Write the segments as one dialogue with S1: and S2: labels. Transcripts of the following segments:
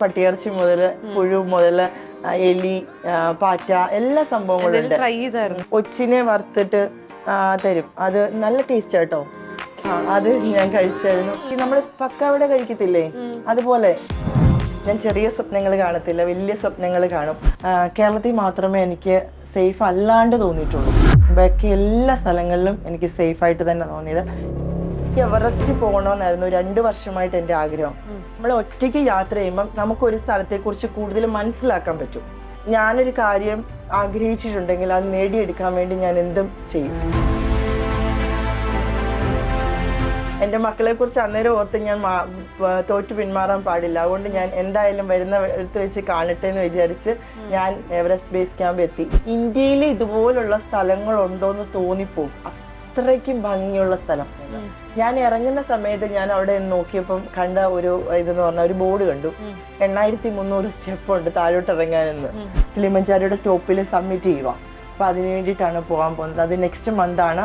S1: പട്ടിയിറച്ചി മുതൽ പുഴു മുതൽ എലി പാറ്റ എല്ലാ സംഭവങ്ങളും ഉണ്ട്. ഒച്ചിനെ വറുത്തിട്ട് തരും. അത് നല്ല ടേസ്റ്റ് ആട്ടോ. അത് ഞാൻ കഴിച്ചായിരുന്നു. നമ്മൾ പക്കാവിടെ കഴിക്കത്തില്ലേ? അതുപോലെ ഞാൻ ചെറിയ സ്വപ്നങ്ങൾ കാണത്തില്ല. വലിയ സ്വപ്നങ്ങൾ കാണും. കേരളത്തിൽ മാത്രമേ എനിക്ക് സേഫ് അല്ലാണ്ട് തോന്നിയിട്ടുള്ളൂ. ബാക്കി എല്ലാ സ്ഥലങ്ങളിലും എനിക്ക് സേഫായിട്ട് തന്നെ തോന്നിയത്. എനിക്ക് എവറസ്റ്റ് പോകണമെന്നായിരുന്നു രണ്ട് വർഷമായിട്ട് എന്റെ ആഗ്രഹം. നമ്മൾ ഒറ്റയ്ക്ക് യാത്ര ചെയ്യുമ്പം നമുക്കൊരു സ്ഥലത്തെക്കുറിച്ച് കൂടുതൽ മനസ്സിലാക്കാൻ പറ്റും. ഞാനൊരു കാര്യം ആഗ്രഹിച്ചിട്ടുണ്ടെങ്കിൽ അത് നേടിയെടുക്കാൻ വേണ്ടി ഞാൻ എന്തും ചെയ്യും. എന്റെ മക്കളെ കുറിച്ച് അന്നേരം ഓർത്ത് ഞാൻ തോറ്റു പിന്മാറാൻ പാടില്ല. അതുകൊണ്ട് ഞാൻ എന്തായാലും വരുന്ന എടുത്ത് വെച്ച് കാണട്ടെ എന്ന് വിചാരിച്ച് ഞാൻ എവറസ്റ്റ് ബേസ് ക്യാമ്പ് എത്തി. ഇന്ത്യയിൽ ഇതുപോലുള്ള സ്ഥലങ്ങളുണ്ടോ എന്ന് തോന്നിപ്പോവും. അത്രയ്ക്കും ഭംഗിയുള്ള സ്ഥലം. ഞാൻ ഇറങ്ങുന്ന സമയത്ത് ഞാൻ അവിടെ നോക്കിയപ്പം കണ്ട ഒരു ഇതെന്ന് പറഞ്ഞ ഒരു ബോർഡ് കണ്ടു. എണ്ണായിരത്തി മുന്നൂറ് സ്റ്റെപ്പ് ഉണ്ട് താഴോട്ട് ഇറങ്ങാനെന്ന് കിളിമഞ്ചാരിയുടെ ടോപ്പിൽ സബ്മിറ്റ് ചെയ്യുക അപ്പൊ അതിന് വേണ്ടിയിട്ടാണ് പോകാൻ പോകുന്നത്. അത് നെക്സ്റ്റ് മന്ത് ആണ്.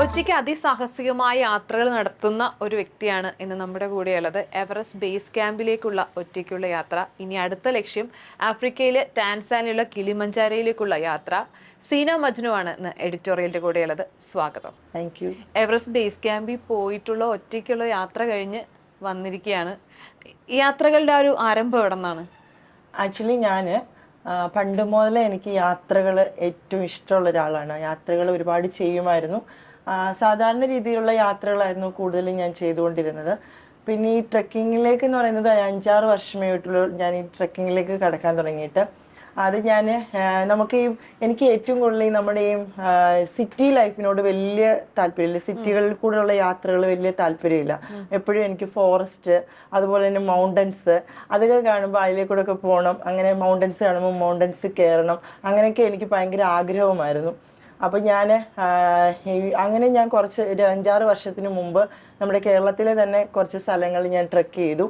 S2: ഒറ്റയ്ക്ക് അതിസാഹസികമായ യാത്രകൾ നടത്തുന്ന ഒരു വ്യക്തിയാണ് ഇന്ന് നമ്മുടെ കൂടെയുള്ളത്. എവറസ്റ്റ് ബേസ് ക്യാമ്പിലേക്കുള്ള ഒറ്റയ്ക്കുള്ള യാത്ര. ഇനി അടുത്ത ലക്ഷ്യം ആഫ്രിക്കയിലെ ടാൻസാനിയുള്ള കിളിമഞ്ചാരയിലേക്കുള്ള യാത്ര. സീന മജ്നു ആണ് ഇന്ന് എഡിറ്റോറിയലിന്റെ കൂടെയുള്ളത്. സ്വാഗതം.
S1: താങ്ക് യു
S2: എവറസ്റ്റ് ബേസ് ക്യാമ്പിൽ പോയിട്ടുള്ള ഒറ്റയ്ക്കുള്ള യാത്ര കഴിഞ്ഞ് വന്നിരിക്കുകയാണ്. യാത്രകളുടെ ആ ഒരു ആരംഭം എവിടെ നിന്നാണ്
S1: ആക്ച്വലി ഞാൻ പണ്ട് മുതലേ എനിക്ക് യാത്രകൾ ഏറ്റവും ഇഷ്ടമുള്ള ഒരാളാണ്. യാത്രകൾ ഒരുപാട് ചെയ്യുമായിരുന്നു. സാധാരണ രീതിയിലുള്ള യാത്രകളായിരുന്നു കൂടുതലും ഞാൻ ചെയ്തുകൊണ്ടിരുന്നത്. പിന്നെ ഈ ട്രക്കിങ്ങിലേക്ക് എന്ന് പറയുന്നത് അഞ്ചാറ് വർഷമേ ആയിട്ടുള്ളൂ ഞാൻ ഈ ട്രക്കിങ്ങിലേക്ക് കടക്കാൻ തുടങ്ങിയിട്ട്. അത് ഞാൻ നമുക്ക് ഈ എനിക്ക് ഏറ്റവും കൂടുതൽ ഈ നമ്മുടെ ഈ സിറ്റി ലൈഫിനോട് വലിയ താല്പര്യമില്ല. സിറ്റികളിൽ കൂടെയുള്ള യാത്രകൾ വലിയ താല്പര്യമില്ല. എപ്പോഴും എനിക്ക് ഫോറസ്റ്റ് അതുപോലെ തന്നെ മൗണ്ടൻസ് അതൊക്കെ കാണുമ്പോൾ അതിലേക്കൂടെ ഒക്കെ പോകണം അങ്ങനെ മൗണ്ടൻസ് കാണുമ്പോൾ മൗണ്ടൻസ് കയറണം. അങ്ങനെയൊക്കെ എനിക്ക് ഭയങ്കര ആഗ്രഹവുമായിരുന്നു. അപ്പം ഞാൻ അങ്ങനെ ഞാൻ കുറച്ച് ഒരു അഞ്ചാറ് വർഷത്തിന് മുമ്പ് നമ്മുടെ കേരളത്തിലെ തന്നെ കുറച്ച് സ്ഥലങ്ങൾ ഞാൻ ട്രെക്ക് ചെയ്തു.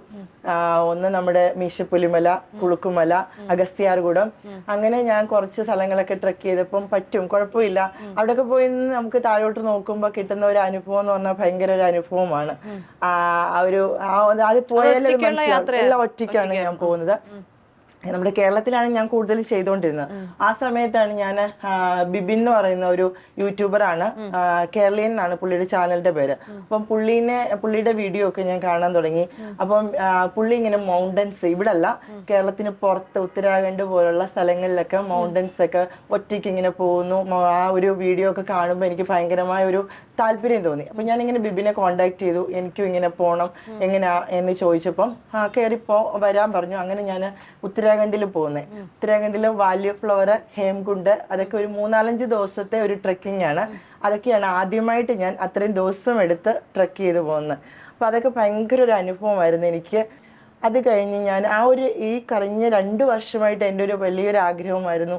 S1: ഒന്ന് നമ്മുടെ മീശപ്പുലിമല കുളുക്കുമല അഗസ്ത്യാർകൂടം. അങ്ങനെ ഞാൻ കുറച്ച് സ്ഥലങ്ങളൊക്കെ ട്രെക്ക് ചെയ്തപ്പം പറ്റും കുഴപ്പമില്ല. അവിടെയൊക്കെ പോയി നമുക്ക് താഴോട്ട് നോക്കുമ്പോൾ കിട്ടുന്ന ഒരു അനുഭവം എന്ന് പറഞ്ഞാൽ ഭയങ്കര ഒരു അനുഭവമാണ്. ആ ഒരു അത് പോയാലേ ഒറ്റയ്ക്കാണ് ഞാൻ പോകുന്നത്. നമ്മുടെ കേരളത്തിലാണ് ഞാൻ കൂടുതൽ ചെയ്തുകൊണ്ടിരുന്നത്. ആ സമയത്താണ് ഞാൻ ബിബിൻ എന്ന് പറയുന്ന ഒരു യൂട്യൂബറാണ് കേരളീയൻ എന്നാണ് പുള്ളിയുടെ ചാനലിന്റെ പേര്. അപ്പം പുള്ളീനെ പുള്ളിയുടെ വീഡിയോ ഒക്കെ ഞാൻ കാണാൻ തുടങ്ങി. അപ്പം പുള്ളി ഇങ്ങനെ മൗണ്ടൻസ് ഇവിടെ അല്ല കേരളത്തിന് പുറത്ത് ഉത്തരാഖണ്ഡ് പോലുള്ള സ്ഥലങ്ങളിലൊക്കെ മൗണ്ടൻസ് ഒക്കെ ഒറ്റയ്ക്ക് ഇങ്ങനെ പോകുന്നു. ആ ഒരു വീഡിയോ ഒക്കെ കാണുമ്പോൾ എനിക്ക് ഭയങ്കരമായ ഒരു താല്പര്യം തോന്നി. അപ്പം ഞാൻ ഇങ്ങനെ ബിബിനെ കോണ്ടാക്ട് ചെയ്തു. എനിക്കും ഇങ്ങനെ പോകണം എങ്ങനെയാ എന്ന് ചോദിച്ചപ്പം ആ കയറിപ്പോ വരാൻ പറഞ്ഞു. അങ്ങനെ ഞാൻ ഉത്തരാഖണ്ഡിൽ പോകുന്നത് ഉത്തരാഖണ്ഡിൽ വാല്യൂ ഫ്ലവർ ഹേംകുണ്ട് അതൊക്കെ ഒരു മൂന്നാലഞ്ച് ദിവസത്തെ ഒരു ട്രെക്കിംഗ് ആണ്. അതൊക്കെയാണ് ആദ്യമായിട്ട് ഞാൻ അത്രയും ദിവസം എടുത്ത് ട്രെക്ക് ചെയ്ത് പോകുന്നത് അപ്പം അതൊക്കെ ഭയങ്കര ഒരു അനുഭവമായിരുന്നു എനിക്ക്. അത് കഴിഞ്ഞ് ഞാൻ ആ ഒരു ഈ കഴിഞ്ഞ രണ്ട് വർഷമായിട്ട് എന്റെ ഒരു വലിയൊരു ആഗ്രഹമായിരുന്നു.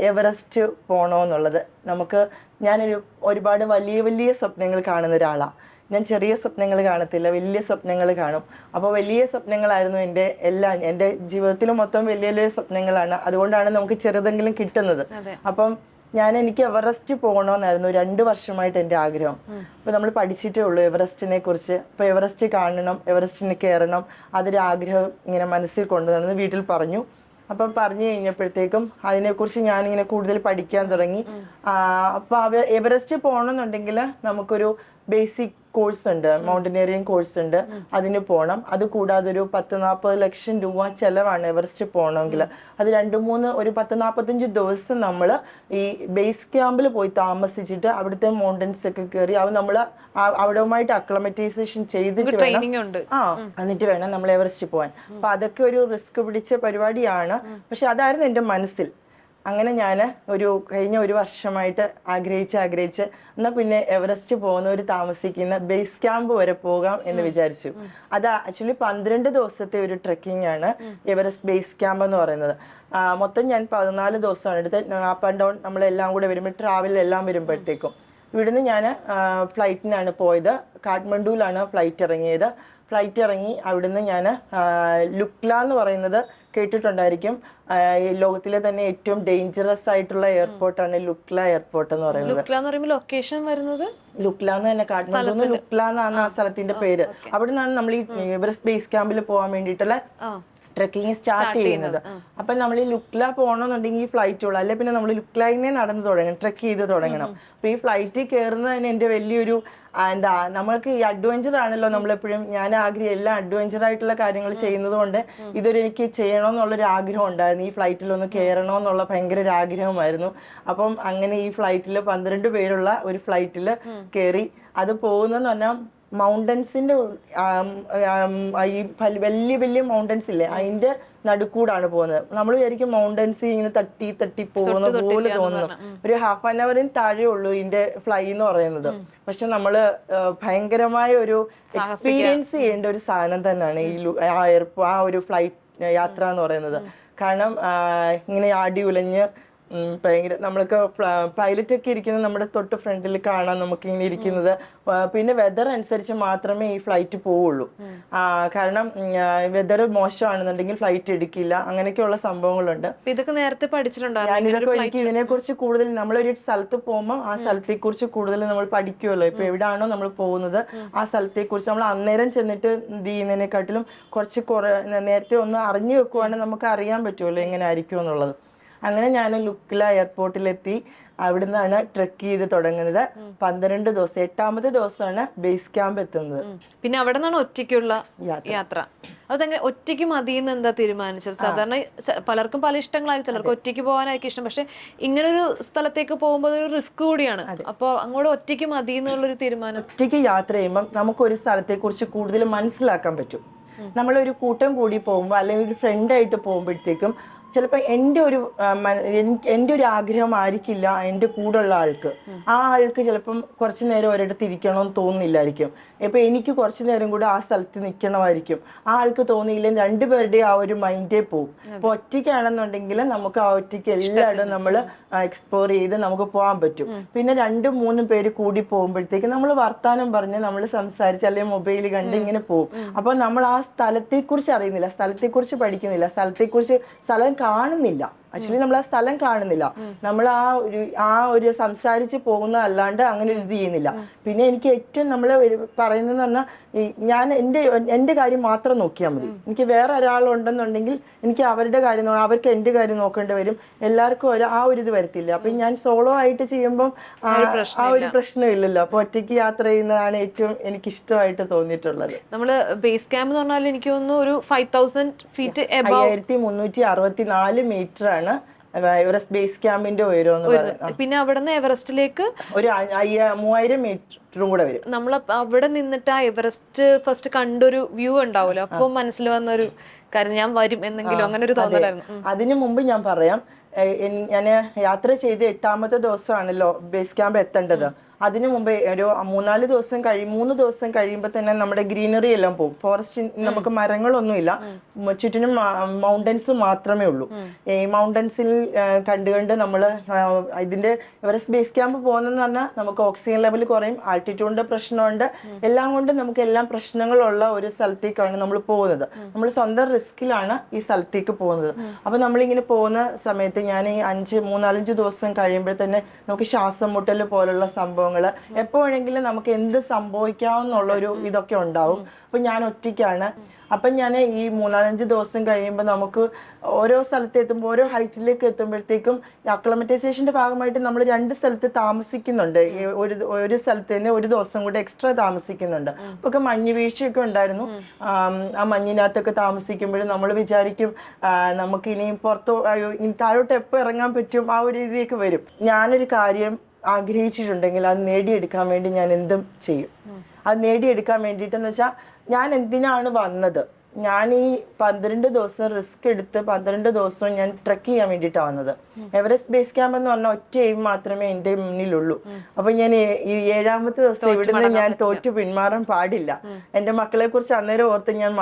S1: എവറസ്റ്റ് പോകണമെന്നുള്ളത് നമുക്ക് ഞാനൊരു ഒരുപാട് വലിയ വലിയ സ്വപ്നങ്ങൾ കാണുന്ന ഒരാളാണ് ഞാൻ ചെറിയ സ്വപ്നങ്ങൾ കാണത്തില്ല വലിയ സ്വപ്നങ്ങൾ കാണും. അപ്പോൾ വലിയ സ്വപ്നങ്ങളായിരുന്നു എന്റെ എല്ലാം. എന്റെ ജീവിതത്തിൽ മൊത്തം വലിയ വലിയ സ്വപ്നങ്ങളാണ്. അതുകൊണ്ടാണ് നമുക്ക് ചെറുതെങ്കിലും കിട്ടുന്നത്. അപ്പം ഞാൻ എനിക്ക് എവറസ്റ്റ് പോകണമെന്നായിരുന്നു രണ്ട് വർഷമായിട്ട് എന്റെ ആഗ്രഹം. അപ്പോൾ നമ്മൾ പഠിച്ചിട്ടേ ഉള്ളൂ എവറസ്റ്റിനെ കുറിച്ച്. അപ്പോൾ എവറസ്റ്റ് കാണണം എവറസ്റ്റിന് കയറണം. അതൊരു ആഗ്രഹം ഇങ്ങനെ മനസ്സിൽ കൊണ്ടുവന്ന് വീട്ടിൽ പറഞ്ഞു. അപ്പം പറഞ്ഞു കഴിഞ്ഞപ്പോഴത്തേക്കും അതിനെക്കുറിച്ച് ഞാനിങ്ങനെ കൂടുതൽ പഠിക്കാൻ തുടങ്ങി. അപ്പോൾ അവ എവറസ്റ്റ് പോകണമെന്നുണ്ടെങ്കിൽ നമുക്കൊരു ബേസിക് കോഴ്സ് ഉണ്ട് മൗണ്ടനിയറിംഗ് കോഴ്സ് ഉണ്ട്. അതിന് പോകണം അത് കൂടാതെ ഒരു പത്ത് നാൽപ്പത് ലക്ഷം രൂപ ചെലവാണ് എവറസ്റ്റ് പോകണമെങ്കിൽ അത് രണ്ട് മൂന്ന് ഒരു പത്ത് നാൽപ്പത്തഞ്ച് ദിവസം നമ്മൾ ഈ ബേസ് ക്യാമ്പിൽ പോയി താമസിച്ചിട്ട് അവിടുത്തെ മൗണ്ടൻസ് ഒക്കെ കയറി അത് നമ്മൾ അവിടവുമായിട്ട് അക്ലമറ്റൈസേഷൻ ചെയ്തിട്ട് വേണം. ആ എന്നിട്ട് വേണം നമ്മൾ എവറസ്റ്റ് പോകാൻ അപ്പൊ അതൊക്കെ ഒരു റിസ്ക് പിടിച്ച പരിപാടിയാണ്. പക്ഷെ അതായിരുന്നു എന്റെ മനസ്സിൽ. അങ്ങനെ ഞാൻ ഒരു കഴിഞ്ഞ ഒരു വർഷമായിട്ട് ആഗ്രഹിച്ച് ആഗ്രഹിച്ച് എന്നാൽ പിന്നെ എവറസ്റ്റ് പോകുന്നവർ താമസിക്കുന്ന ബേസ് ക്യാമ്പ് വരെ പോകാം എന്ന് വിചാരിച്ചു. അത് ആക്ച്വലി പന്ത്രണ്ട് ദിവസത്തെ ഒരു ട്രെക്കിംഗ് ആണ് എവറസ്റ്റ് ബേസ് ക്യാമ്പ് എന്ന് പറയുന്നത്. മൊത്തം ഞാൻ പതിനാല് ദിവസമാണ് എടുത്ത് അപ്പ് ആൻഡ് ഡൗൺ നമ്മളെല്ലാം കൂടെ വരുമ്പോൾ ട്രാവൽ എല്ലാം വരുമ്പോഴത്തേക്കും. ഇവിടുന്ന് ഞാൻ ഫ്ലൈറ്റിനാണ് പോയത്. കാഠ്മണ്ഡുവിലാണ് ഫ്ലൈറ്റ് ഇറങ്ങിയത്. ഫ്ലൈറ്റ് ഇറങ്ങി അവിടുന്ന് ഞാൻ ലുക്ല എന്ന് പറയുന്നത് കേട്ടിട്ടുണ്ടായിരിക്കും. ഈ ലോകത്തിലെ തന്നെ ഏറ്റവും ഡേഞ്ചറസ് ആയിട്ടുള്ള എയർപോർട്ടാണ് ലുക്ല എയർപോർട്ട് എന്ന് പറയുന്നത്.
S2: ലുക്ല എന്ന് പറയുമ്പോൾ ലൊക്കേഷൻ വരുന്നത്?
S1: ലുക്ല എന്ന് തന്നെ കാട്ടുന്നത് ലുക്ല എന്നാണ് ആ സ്ഥലത്തിന്റെ പേര്. അവിടെ നിന്നാണ് നമ്മൾ ഈ എവറസ്റ്റ് ബേസ് ക്യാമ്പിൽ പോകാൻ വേണ്ടിയിട്ടുള്ള
S2: ആ
S1: ട്രക്കിംഗ് സ്റ്റാർട്ട് ചെയ്യുന്നത്. അപ്പൊ നമ്മൾ ഈ ലുക്ല പോകണമെന്നുണ്ടെങ്കിൽ ഫ്ലൈറ്റ് ഉള്ളു. അല്ലെ? പിന്നെ നമ്മൾ ലുക്ലൈനെ നടന്ന് തുടങ്ങണം ട്രക്ക് ചെയ്ത് തുടങ്ങണം. അപ്പൊ ഈ ഫ്ലൈറ്റിൽ കയറുന്നത് തന്നെ എന്റെ വലിയൊരു എന്താ നമ്മൾക്ക് ഈ അഡ്വഞ്ചർ ആണല്ലോ നമ്മളെപ്പോഴും. ഞാൻ ആഗ്രഹം എല്ലാം അഡ്വഞ്ചർ ആയിട്ടുള്ള കാര്യങ്ങൾ ചെയ്യുന്നത് കൊണ്ട് ഇതൊരു എനിക്ക് ചെയ്യണമെന്നുള്ളൊരു ആഗ്രഹം ഉണ്ടായിരുന്നു. ഈ ഫ്ലൈറ്റിൽ ഒന്ന് കയറണമെന്നുള്ള ഭയങ്കര ഒരു ആഗ്രഹമായിരുന്നു. അപ്പം അങ്ങനെ ഈ ഫ്ലൈറ്റിൽ പന്ത്രണ്ട് പേരുള്ള ഒരു ഫ്ലൈറ്റിൽ കയറി അത് പോകുന്നതെന്ന് പറഞ്ഞാൽ മൗണ്ടൻസിന്റെ ഈ വലിയ വലിയ മൗണ്ടൻസ് ഇല്ലേ അതിന്റെ നടുക്കൂടാണ് പോകുന്നത്. നമ്മൾ വിചാരിക്കും മൗണ്ടൻസ് ഇങ്ങനെ തട്ടി തട്ടി പോകുന്ന പോലെ തോന്നുന്നു. ഒരു ഹാഫ് ആൻ അവറിന് താഴെ ഉള്ളൂ ഇതിന്റെ ഫ്ലൈ എന്ന് പറയുന്നത്. പക്ഷെ നമ്മൾ ഭയങ്കരമായ ഒരു എക്സ്പീരിയൻസ് ചെയ്യേണ്ട ഒരു സാധനം തന്നെയാണ് ഈ ആ എയർപോ ആ ഒരു ഫ്ലൈറ്റ് യാത്ര എന്ന് പറയുന്നത്. കാരണം ഇങ്ങനെ ആടി ഉലഞ്ഞ് ഭയങ്കര നമ്മൾക്ക് പൈലറ്റ് ഒക്കെ ഇരിക്കുന്നത് നമ്മുടെ തൊട്ട് ഫ്രണ്ടിൽ കാണാൻ നമുക്ക് ഇങ്ങനെ ഇരിക്കുന്നത് പിന്നെ വെതർ അനുസരിച്ച് മാത്രമേ ഈ ഫ്ലൈറ്റ് പോവുള്ളൂ. കാരണം വെതർ മോശമാണെന്നുണ്ടെങ്കിൽ ഫ്ലൈറ്റ് എടുക്കില്ല. അങ്ങനെയൊക്കെയുള്ള സംഭവങ്ങളുണ്ട്.
S2: ഇതൊക്കെ നേരത്തെ പഠിച്ചിട്ടുണ്ടായിരുന്നു
S1: ഞാനിതൊക്കെ എനിക്ക് ഇതിനെ കുറിച്ച് കൂടുതൽ നമ്മളൊരു സ്ഥലത്ത് പോകുമ്പോൾ ആ സ്ഥലത്തെ കുറിച്ച് കൂടുതൽ നമ്മൾ പഠിക്കുമല്ലോ ഇപ്പൊ എവിടാണോ നമ്മൾ പോകുന്നത് ആ സ്ഥലത്തെ കുറിച്ച് നമ്മൾ അന്നേരം ചെന്നിട്ട് ഇത് ചെയ്യുന്നതിനെക്കാട്ടിലും കുറച്ച് കുറെ നേരത്തെ ഒന്ന് അറിഞ്ഞു വെക്കുവാണെങ്കിൽ നമുക്ക് അറിയാൻ പറ്റുമല്ലോ എങ്ങനെ ആയിരിക്കും എന്നുള്ളത് അങ്ങനെ ഞാൻ ലുക്കില എയർപോർട്ടിലെത്തി. അവിടുന്നാണ് ട്രെക്ക് ചെയ്ത് തുടങ്ങുന്നത്. പന്ത്രണ്ട് ദിവസം എട്ടാമത്തെ ദിവസമാണ് ബേസ് ക്യാമ്പ് എത്തുന്നത്.
S2: പിന്നെ അവിടെ നിന്നാണ് ഒറ്റയ്ക്കുള്ള യാത്ര. അതെങ്ങനെ ഒറ്റയ്ക്ക് മതി എന്ന് എന്താ തീരുമാനിച്ചത്? സാധാരണ പലർക്കും പല ഇഷ്ടങ്ങളായിരിക്കും. ചിലർക്ക് ഒറ്റയ്ക്ക് പോകാനായിരിക്കും ഇഷ്ടം. പക്ഷെ ഇങ്ങനെ ഒരു സ്ഥലത്തേക്ക് പോകുമ്പോൾ ഒരു റിസ്ക് കൂടിയാണ്. അപ്പോൾ അങ്ങോട്ട് ഒറ്റയ്ക്ക് മതി എന്നുള്ളൊരു തീരുമാനം?
S1: ഒറ്റയ്ക്ക് യാത്ര ചെയ്യുമ്പോൾ നമുക്ക് ഒരു സ്ഥലത്തെ കുറിച്ച് കൂടുതൽ മനസ്സിലാക്കാൻ പറ്റും. നമ്മളൊരു കൂട്ടം കൂടി പോകുമ്പോൾ അല്ലെങ്കിൽ ഒരു ഫ്രണ്ടായിട്ട് പോകുമ്പോഴത്തേക്കും ചിലപ്പോൾ എന്റെ ഒരു എന്റെ ഒരു ആഗ്രഹം ആയിരിക്കില്ല എന്റെ കൂടെയുള്ള ആൾക്ക്. ആ ആൾക്ക് ചിലപ്പം കുറച്ച് നേരം ഒരിടത്ത് ഇരിക്കണമെന്ന് തോന്നുന്നില്ലായിരിക്കും. ഇപ്പൊ എനിക്ക് കുറച്ച് നേരം കൂടെ ആ സ്ഥലത്ത് നിൽക്കണമായിരിക്കും ആ ആൾക്ക് തോന്നിയില്ലെങ്കിൽ രണ്ടുപേരുടെയും ആ ഒരു മൈൻഡേ പോകും അപ്പൊ ഒറ്റയ്ക്കാണെന്നുണ്ടെങ്കിൽ നമുക്ക് ആ ഒറ്റയ്ക്ക് എല്ലായിടും നമ്മൾ എക്സ്പ്ലോർ ചെയ്ത് നമുക്ക് പോകാൻ പറ്റും. പിന്നെ രണ്ടും മൂന്നും പേര് കൂടി പോകുമ്പോഴത്തേക്ക് നമ്മൾ വർത്താനം പറഞ്ഞ് നമ്മൾ സംസാരിച്ച് അല്ലെങ്കിൽ മൊബൈൽ കണ്ട് ഇങ്ങനെ പോകും അപ്പോൾ നമ്മൾ ആ സ്ഥലത്തെക്കുറിച്ച് അറിയുന്നില്ല സ്ഥലത്തെക്കുറിച്ച് പഠിക്കുന്നില്ല സ്ഥലത്തെക്കുറിച്ച് സ്ഥലം കാണുന്നില്ല. ആക്ച്വലി നമ്മൾ ആ സ്ഥലം കാണുന്നില്ല. നമ്മൾ ആ ഒരു ആ ഒരു സംസാരിച്ച് പോകുന്ന അല്ലാണ്ട് അങ്ങനെ ഒരു ഇത് ചെയ്യുന്നില്ല. പിന്നെ എനിക്ക് ഏറ്റവും നമ്മൾ പറയുന്നത് പറഞ്ഞാൽ ഞാൻ എന്റെ എന്റെ കാര്യം മാത്രം നോക്കിയാൽ മതി. എനിക്ക് വേറെ ഒരാളുണ്ടെന്നുണ്ടെങ്കിൽ എനിക്ക് അവരുടെ കാര്യം അവർക്ക് എന്റെ കാര്യം നോക്കേണ്ടി വരും. എല്ലാവർക്കും ഒരു ആ ഒരു ഇത് വരത്തില്ല. അപ്പൊ ഞാൻ സോളോ ആയിട്ട് ചെയ്യുമ്പം ആ ഒരു പ്രശ്നമില്ലല്ലോ അപ്പൊ ഒറ്റയ്ക്ക് യാത്ര ചെയ്യുന്നതാണ് ഏറ്റവും എനിക്ക് ഇഷ്ടമായിട്ട് തോന്നിയിട്ടുള്ളത്.
S2: നമ്മൾ ബേസ് ക്യാമ്പ് എന്ന് പറഞ്ഞാൽ എനിക്ക് തോന്നുന്നു ഒരു ഫൈവ് തൗസൻഡ് ഫീറ്റ്
S1: അയ്യായിരത്തി മുന്നൂറ്റി അറുപത്തി നാല് മീറ്റർ ആണ്. എവറസ്റ്റ് ബേസ് ക്യാമ്പിന്റെ ഉയരം. എന്ന് പറയുന്നത്
S2: പിന്നെ അവിടെ നിന്ന് എവറസ്റ്റിലേക്ക്?
S1: ഒരു മൂവായിരം മീറ്ററും കൂടെ വരും.
S2: നമ്മൾ അവിടെ നിന്നിട്ട് ആ എവറസ്റ്റ് ഫസ്റ്റ് കണ്ടൊരു വ്യൂ ഉണ്ടാവുമല്ലോ. അപ്പോൾ മനസ്സിൽ വന്നൊരു കാര്യം ഞാൻ വരും എന്നെങ്കിലും അങ്ങനെ ഒരു തോന്നലായിരുന്നു.
S1: അതിനു മുമ്പ് ഞാൻ പറയാം ഞാൻ യാത്ര ചെയ്ത് എട്ടാമത്തെ ദിവസമാണല്ലോ ബേസ് ക്യാമ്പ് എത്തേണ്ടത്. അതിനു മുമ്പ് ഒരു മൂന്നാൽ ദിവസം കഴി മൂന്ന് ദിവസം കഴിയുമ്പോൾ തന്നെ നമ്മുടെ ഗ്രീനറി എല്ലാം പോകും. ഫോറസ്റ്റ് നമുക്ക് മരങ്ങളൊന്നുമില്ല. ഇല്ല ചുറ്റിനും മൗണ്ടൻസ് മാത്രമേ ഉള്ളൂ. ഈ മൗണ്ടൻസിൽ കണ്ടു കണ്ട് നമ്മൾ ഇതിന്റെ എവറസ്റ്റ് ബേസ് ക്യാമ്പ് പോകുന്നതെന്ന് പറഞ്ഞാൽ നമുക്ക് ഓക്സിജൻ ലെവൽ കുറയും ആൾട്ടിറ്റ്യൂഡിന്റെ പ്രശ്നമുണ്ട്. എല്ലാം കൊണ്ട് നമുക്ക് എല്ലാം പ്രശ്നങ്ങളുള്ള ഒരു സ്ഥലത്തേക്കാണ് നമ്മൾ പോകുന്നത്. നമ്മൾ സ്വന്തം റിസ്കിലാണ് ഈ സ്ഥലത്തേക്ക് പോകുന്നത്. അപ്പൊ നമ്മളിങ്ങനെ പോകുന്ന സമയത്ത് ഞാൻ ഈ അഞ്ച് മൂന്നാലഞ്ച് ദിവസം കഴിയുമ്പോൾ തന്നെ നമുക്ക് ശ്വാസം മുട്ടൽ പോലുള്ള സംഭവങ്ങൾ എപ്പോഴെങ്കിലും നമുക്ക് എന്ത് സംഭവിക്കാമെന്നുള്ള ഒരു ഇതൊക്കെ ഉണ്ടാവും. അപ്പൊ ഞാൻ ഒറ്റയ്ക്കാണ്. അപ്പൊ ഞാൻ ഈ മൂന്നാലഞ്ച് ദിവസം കഴിയുമ്പോൾ നമുക്ക് ഓരോ സ്ഥലത്ത് എത്തുമ്പോൾ ഓരോ ഹൈറ്റിലേക്ക് എത്തുമ്പോഴത്തേക്കും അക്ലമറ്റൈസേഷന്റെ ഭാഗമായിട്ട് നമ്മൾ രണ്ട് സ്ഥലത്ത് താമസിക്കുന്നുണ്ട്. ഒരു ഒരു സ്ഥലത്ത് തന്നെ ഒരു ദിവസം കൂടെ എക്സ്ട്രാ താമസിക്കുന്നുണ്ട്. അപ്പൊ ഒക്കെ മഞ്ഞ് വീഴ്ചയൊക്കെ ഉണ്ടായിരുന്നു. ആ മഞ്ഞിനകത്തൊക്കെ താമസിക്കുമ്പോഴും നമ്മൾ വിചാരിക്കും നമുക്ക് ഇനിയും പുറത്തോ താഴോട്ട് എപ്പോൾ ഇറങ്ങാൻ പറ്റും ആ ഒരു രീതിയൊക്കെ വരും. ഞാനൊരു കാര്യം ആഗ്രഹിച്ചിട്ടുണ്ടെങ്കിൽ അത് നേടിയെടുക്കാൻ വേണ്ടി ഞാൻ എന്തും ചെയ്യും. അത് നേടിയെടുക്കാൻ വേണ്ടിയിട്ടെന്ന് വെച്ചാൽ ഞാൻ എന്തിനാണ് വന്നത്? ഞാൻ ഈ പന്ത്രണ്ട് ദിവസം റിസ്ക് എടുത്ത് പന്ത്രണ്ട് ദിവസവും ഞാൻ ട്രക്ക് ചെയ്യാൻ വേണ്ടിയിട്ടാണ് വന്നത്. എവറസ്റ്റ് ബേസ് ക്യാമ്പ് എന്ന് പറഞ്ഞാൽ ഒറ്റ എയിം മാത്രമേ എന്റെ മുന്നിലുള്ളൂ. അപ്പൊ ഞാൻ ഈ ഏഴാമത്തെ ദിവസം ഇവിടുന്ന് ഞാൻ തോറ്റു പിന്മാറാൻ പാടില്ല. എന്റെ മക്കളെ കുറിച്ച് അന്നേരം ഓർത്ത് ഞാൻ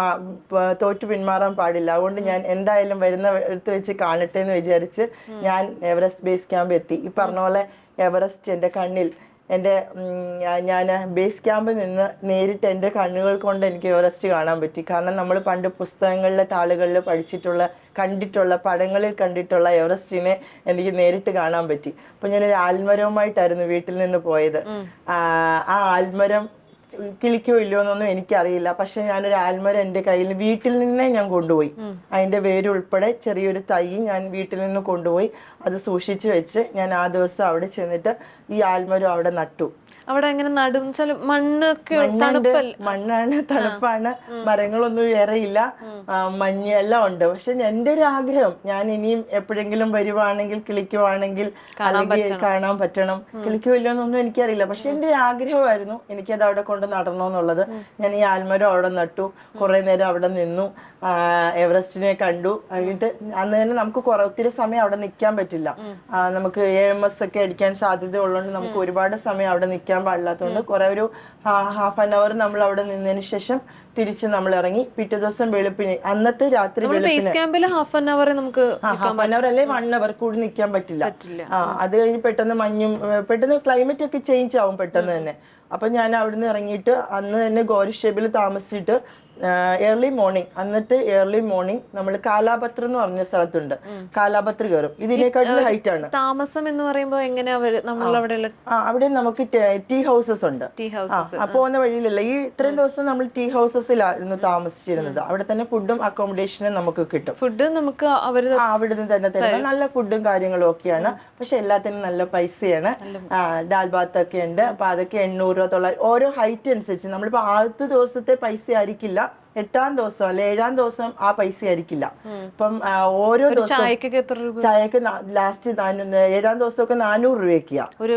S1: തോറ്റു പിന്മാറാൻ പാടില്ല. അതുകൊണ്ട് ഞാൻ എന്തായാലും വരുന്ന എടുത്ത് വെച്ച് കാണട്ടെ എന്ന് വിചാരിച്ച് ഞാൻ എവറസ്റ്റ് ബേസ് ക്യാമ്പ് എത്തി. ഈ പറഞ്ഞ പോലെ എവറസ്റ്റ് എന്റെ കണ്ണിൽ. എന്റെ ഞാൻ ബേസ് ക്യാമ്പിൽ നിന്ന് നേരിട്ട് എന്റെ കണ്ണുകൾ കൊണ്ട് എനിക്ക് എവറസ്റ്റ് കാണാൻ പറ്റി. കാരണം നമ്മൾ പണ്ട് പുസ്തകങ്ങളിലെ താളുകളിൽ പഠിച്ചിട്ടുള്ള കണ്ടിട്ടുള്ള പടങ്ങളിൽ കണ്ടിട്ടുള്ള എവറസ്റ്റിനെ എനിക്ക് നേരിട്ട് കാണാൻ പറ്റി. അപ്പോൾ ഞാനൊരു ആൽമരവുമായിട്ടായിരുന്നു വീട്ടിൽ നിന്ന് പോയത്. ആ ആ ആൽമരം കിളിക്കോ ഇല്ലയോ എന്നൊന്നും എനിക്കറിയില്ല. പക്ഷെ ഞാനൊരു ആൽമരം എന്റെ കയ്യിൽ വീട്ടിൽ നിന്നേ ഞാൻ കൊണ്ടുപോയി. അതിന്റെ വേരുൾപ്പെടെ ചെറിയൊരു തൈ ഞാൻ വീട്ടിൽ നിന്ന് കൊണ്ടുപോയി അത് സൂക്ഷിച്ചു വെച്ച് ഞാൻ ആ ദിവസം അവിടെ ചെന്നിട്ട് ഈ ആൽമരം അവിടെ നട്ടു.
S2: അവിടെ എങ്ങനെ നടും? മണ്ണൊക്കെ
S1: മണ്ണാണ് തണുപ്പാണ്. മരങ്ങളൊന്നും വേറെയില്ല. ആ, മഞ്ഞ് എല്ലാം ഉണ്ട്. പക്ഷെ എന്റെ ഒരു ആഗ്രഹം ഞാൻ ഇനിയും എപ്പോഴെങ്കിലും വരുവാണെങ്കിൽ കിളിക്കുവാണെങ്കിൽ അല്ലെങ്കിൽ കാണാൻ പറ്റണം. കിളിക്കുമല്ലോ എന്നൊന്നും എനിക്കറിയില്ല. പക്ഷെ എന്റെ ഒരു ആഗ്രഹമായിരുന്നു എനിക്കത് അവിടെ കൊണ്ട് നടണമെന്നുള്ളത് ഞാൻ ഈ ആൽമരം അവിടെ നട്ടു. കുറെ നേരം അവിടെ നിന്നു. എവറസ്റ്റിനെ കണ്ടു. കഴിഞ്ഞിട്ട് അന്ന് തന്നെ നമുക്ക് കുറെ ഒത്തിരി സമയം അവിടെ നിൽക്കാൻ പറ്റില്ല. നമുക്ക് എ എം എസ് ഒക്കെ അടിക്കാൻ സാധ്യത ഉള്ളതുകൊണ്ട് നമുക്ക് ഒരുപാട് സമയം അവിടെ നിൽക്കാൻ പാടില്ലാത്തതുകൊണ്ട് കുറെ ഒരു ഹാഫ് ആൻ അവർ നമ്മൾ അവിടെ നിന്നതിന് ശേഷം തിരിച്ച് നമ്മൾ ഇറങ്ങി. പിറ്റേ ദിവസം വെളുപ്പിന് അന്നത്തെ രാത്രി
S2: ബേസ് ക്യാമ്പിൽ ഹാഫ് ആൻ അവർ നമുക്ക്
S1: ഹാഫ് ആൻ അവർ അല്ലെ വൺ അവർ കൂടി നിൽക്കാൻ പറ്റില്ല.
S2: പറ്റില്ല.
S1: അത് കഴിഞ്ഞ് പെട്ടെന്ന് മഞ്ഞും പെട്ടെന്ന് ക്ലൈമറ്റ് ഒക്കെ ചേഞ്ച് ആവും പെട്ടെന്ന് തന്നെ. അപ്പൊ ഞാൻ അവിടുന്ന് ഇറങ്ങിയിട്ട് അന്ന് തന്നെ ഗോരിഷേബിൽ താമസിച്ചിട്ട് ഏർലി മോർണിംഗ് അന്നത്തെ ഏർലി മോർണിംഗ് നമ്മൾ കാലാപത്ര എന്ന് പറഞ്ഞ സ്ഥലത്തുണ്ട്. കാലാപത്ര കയറും. ഇതിനേക്കാട്ടിലും ഹൈറ്റ് ആണ്.
S2: താമസം എന്ന് പറയുമ്പോൾ
S1: അവിടെ നമുക്ക് ടീ ഹൗസസ് ഉണ്ട്.
S2: ടീ ഹൗസസ്
S1: ആ, പോകുന്ന വഴിയിലല്ല ഈ ഇത്രയും ദിവസം നമ്മൾ ടീ ഹൗസസിലായിരുന്നു താമസിച്ചിരുന്നത്. അവിടെ തന്നെ ഫുഡും അക്കോമഡേഷനും നമുക്ക് കിട്ടും.
S2: ഫുഡ് നമുക്ക് അവർ
S1: ആ അവിടുന്ന് തന്നെ തരുന്ന നല്ല ഫുഡും കാര്യങ്ങളും ഒക്കെയാണ്. പക്ഷെ എല്ലാത്തിനും നല്ല പൈസയാണ്. ഡാൽബാത്ത് ഡാൽ ബാത്ത് ഒക്കെ ഉണ്ട്. അപ്പൊ അതൊക്കെ എണ്ണൂറ് രൂപ തൊള്ളായിരം ഓരോ ഹൈറ്റ് അനുസരിച്ച്. നമ്മളിപ്പോ ആദ്യത്തെ ദിവസത്തെ പൈസ ആയിരിക്കില്ല. that. എട്ടാം ദിവസം അല്ലെ ഏഴാം ദിവസം ആ പൈസ ആയിരിക്കില്ല. അപ്പം ഓരോ ദിവസം ചായക്ക് ലാസ്റ്റ് ഏഴാം ദിവസമൊക്കെ നാനൂറ് രൂപയ്ക്കാ
S2: ഒരു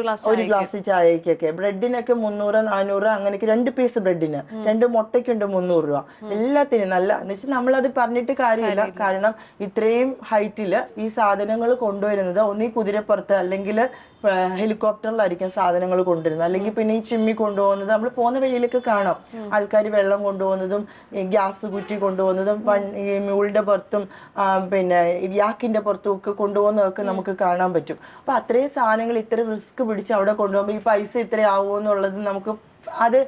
S2: ഗ്ലാസ്
S1: ചായക്കൊക്കെ. ബ്രെഡിനൊക്കെ മുന്നൂറ് നാനൂറ് അങ്ങനെയൊക്കെ രണ്ട് പീസ് ബ്രെഡിന്. രണ്ട് മുട്ടയ്ക്കുണ്ട് മുന്നൂറ് രൂപ. എല്ലാത്തിനും നല്ല എന്ന് വെച്ചാൽ അത് പറഞ്ഞിട്ട് കാര്യമില്ല. കാരണം ഇത്രയും ഹൈറ്റിൽ ഈ സാധനങ്ങൾ കൊണ്ടുവരുന്നത് ഒന്നീ കുതിരപ്പുറത്ത് അല്ലെങ്കിൽ ഹെലികോപ്റ്ററിലായിരിക്കും സാധനങ്ങൾ കൊണ്ടുവരുന്നത്. അല്ലെങ്കിൽ പിന്നെ ഈ ചിമ്മി കൊണ്ടുപോകുന്നത്. നമ്മൾ പോകുന്ന വഴിയിലൊക്കെ കാണാം. ആൾക്കാർ വെള്ളം കൊണ്ടുപോകുന്നതും ഗ്യാസ് കുറ്റി കൊണ്ടുപോകുന്നതും ഈ മ്യൂളിന്റെ പുറത്തും പിന്നെ യാക്കിന്റെ പുറത്തും ഒക്കെ കൊണ്ടുപോകുന്നതൊക്കെ നമുക്ക് കാണാൻ പറ്റും. അപ്പം അത്രയും സാധനങ്ങൾ ഇത്ര റിസ്ക് പിടിച്ച് അവിടെ കൊണ്ടുപോകുമ്പോൾ ഈ പൈസ ഇത്ര ആവുമോ എന്നുള്ളത് നമുക്ക് അത്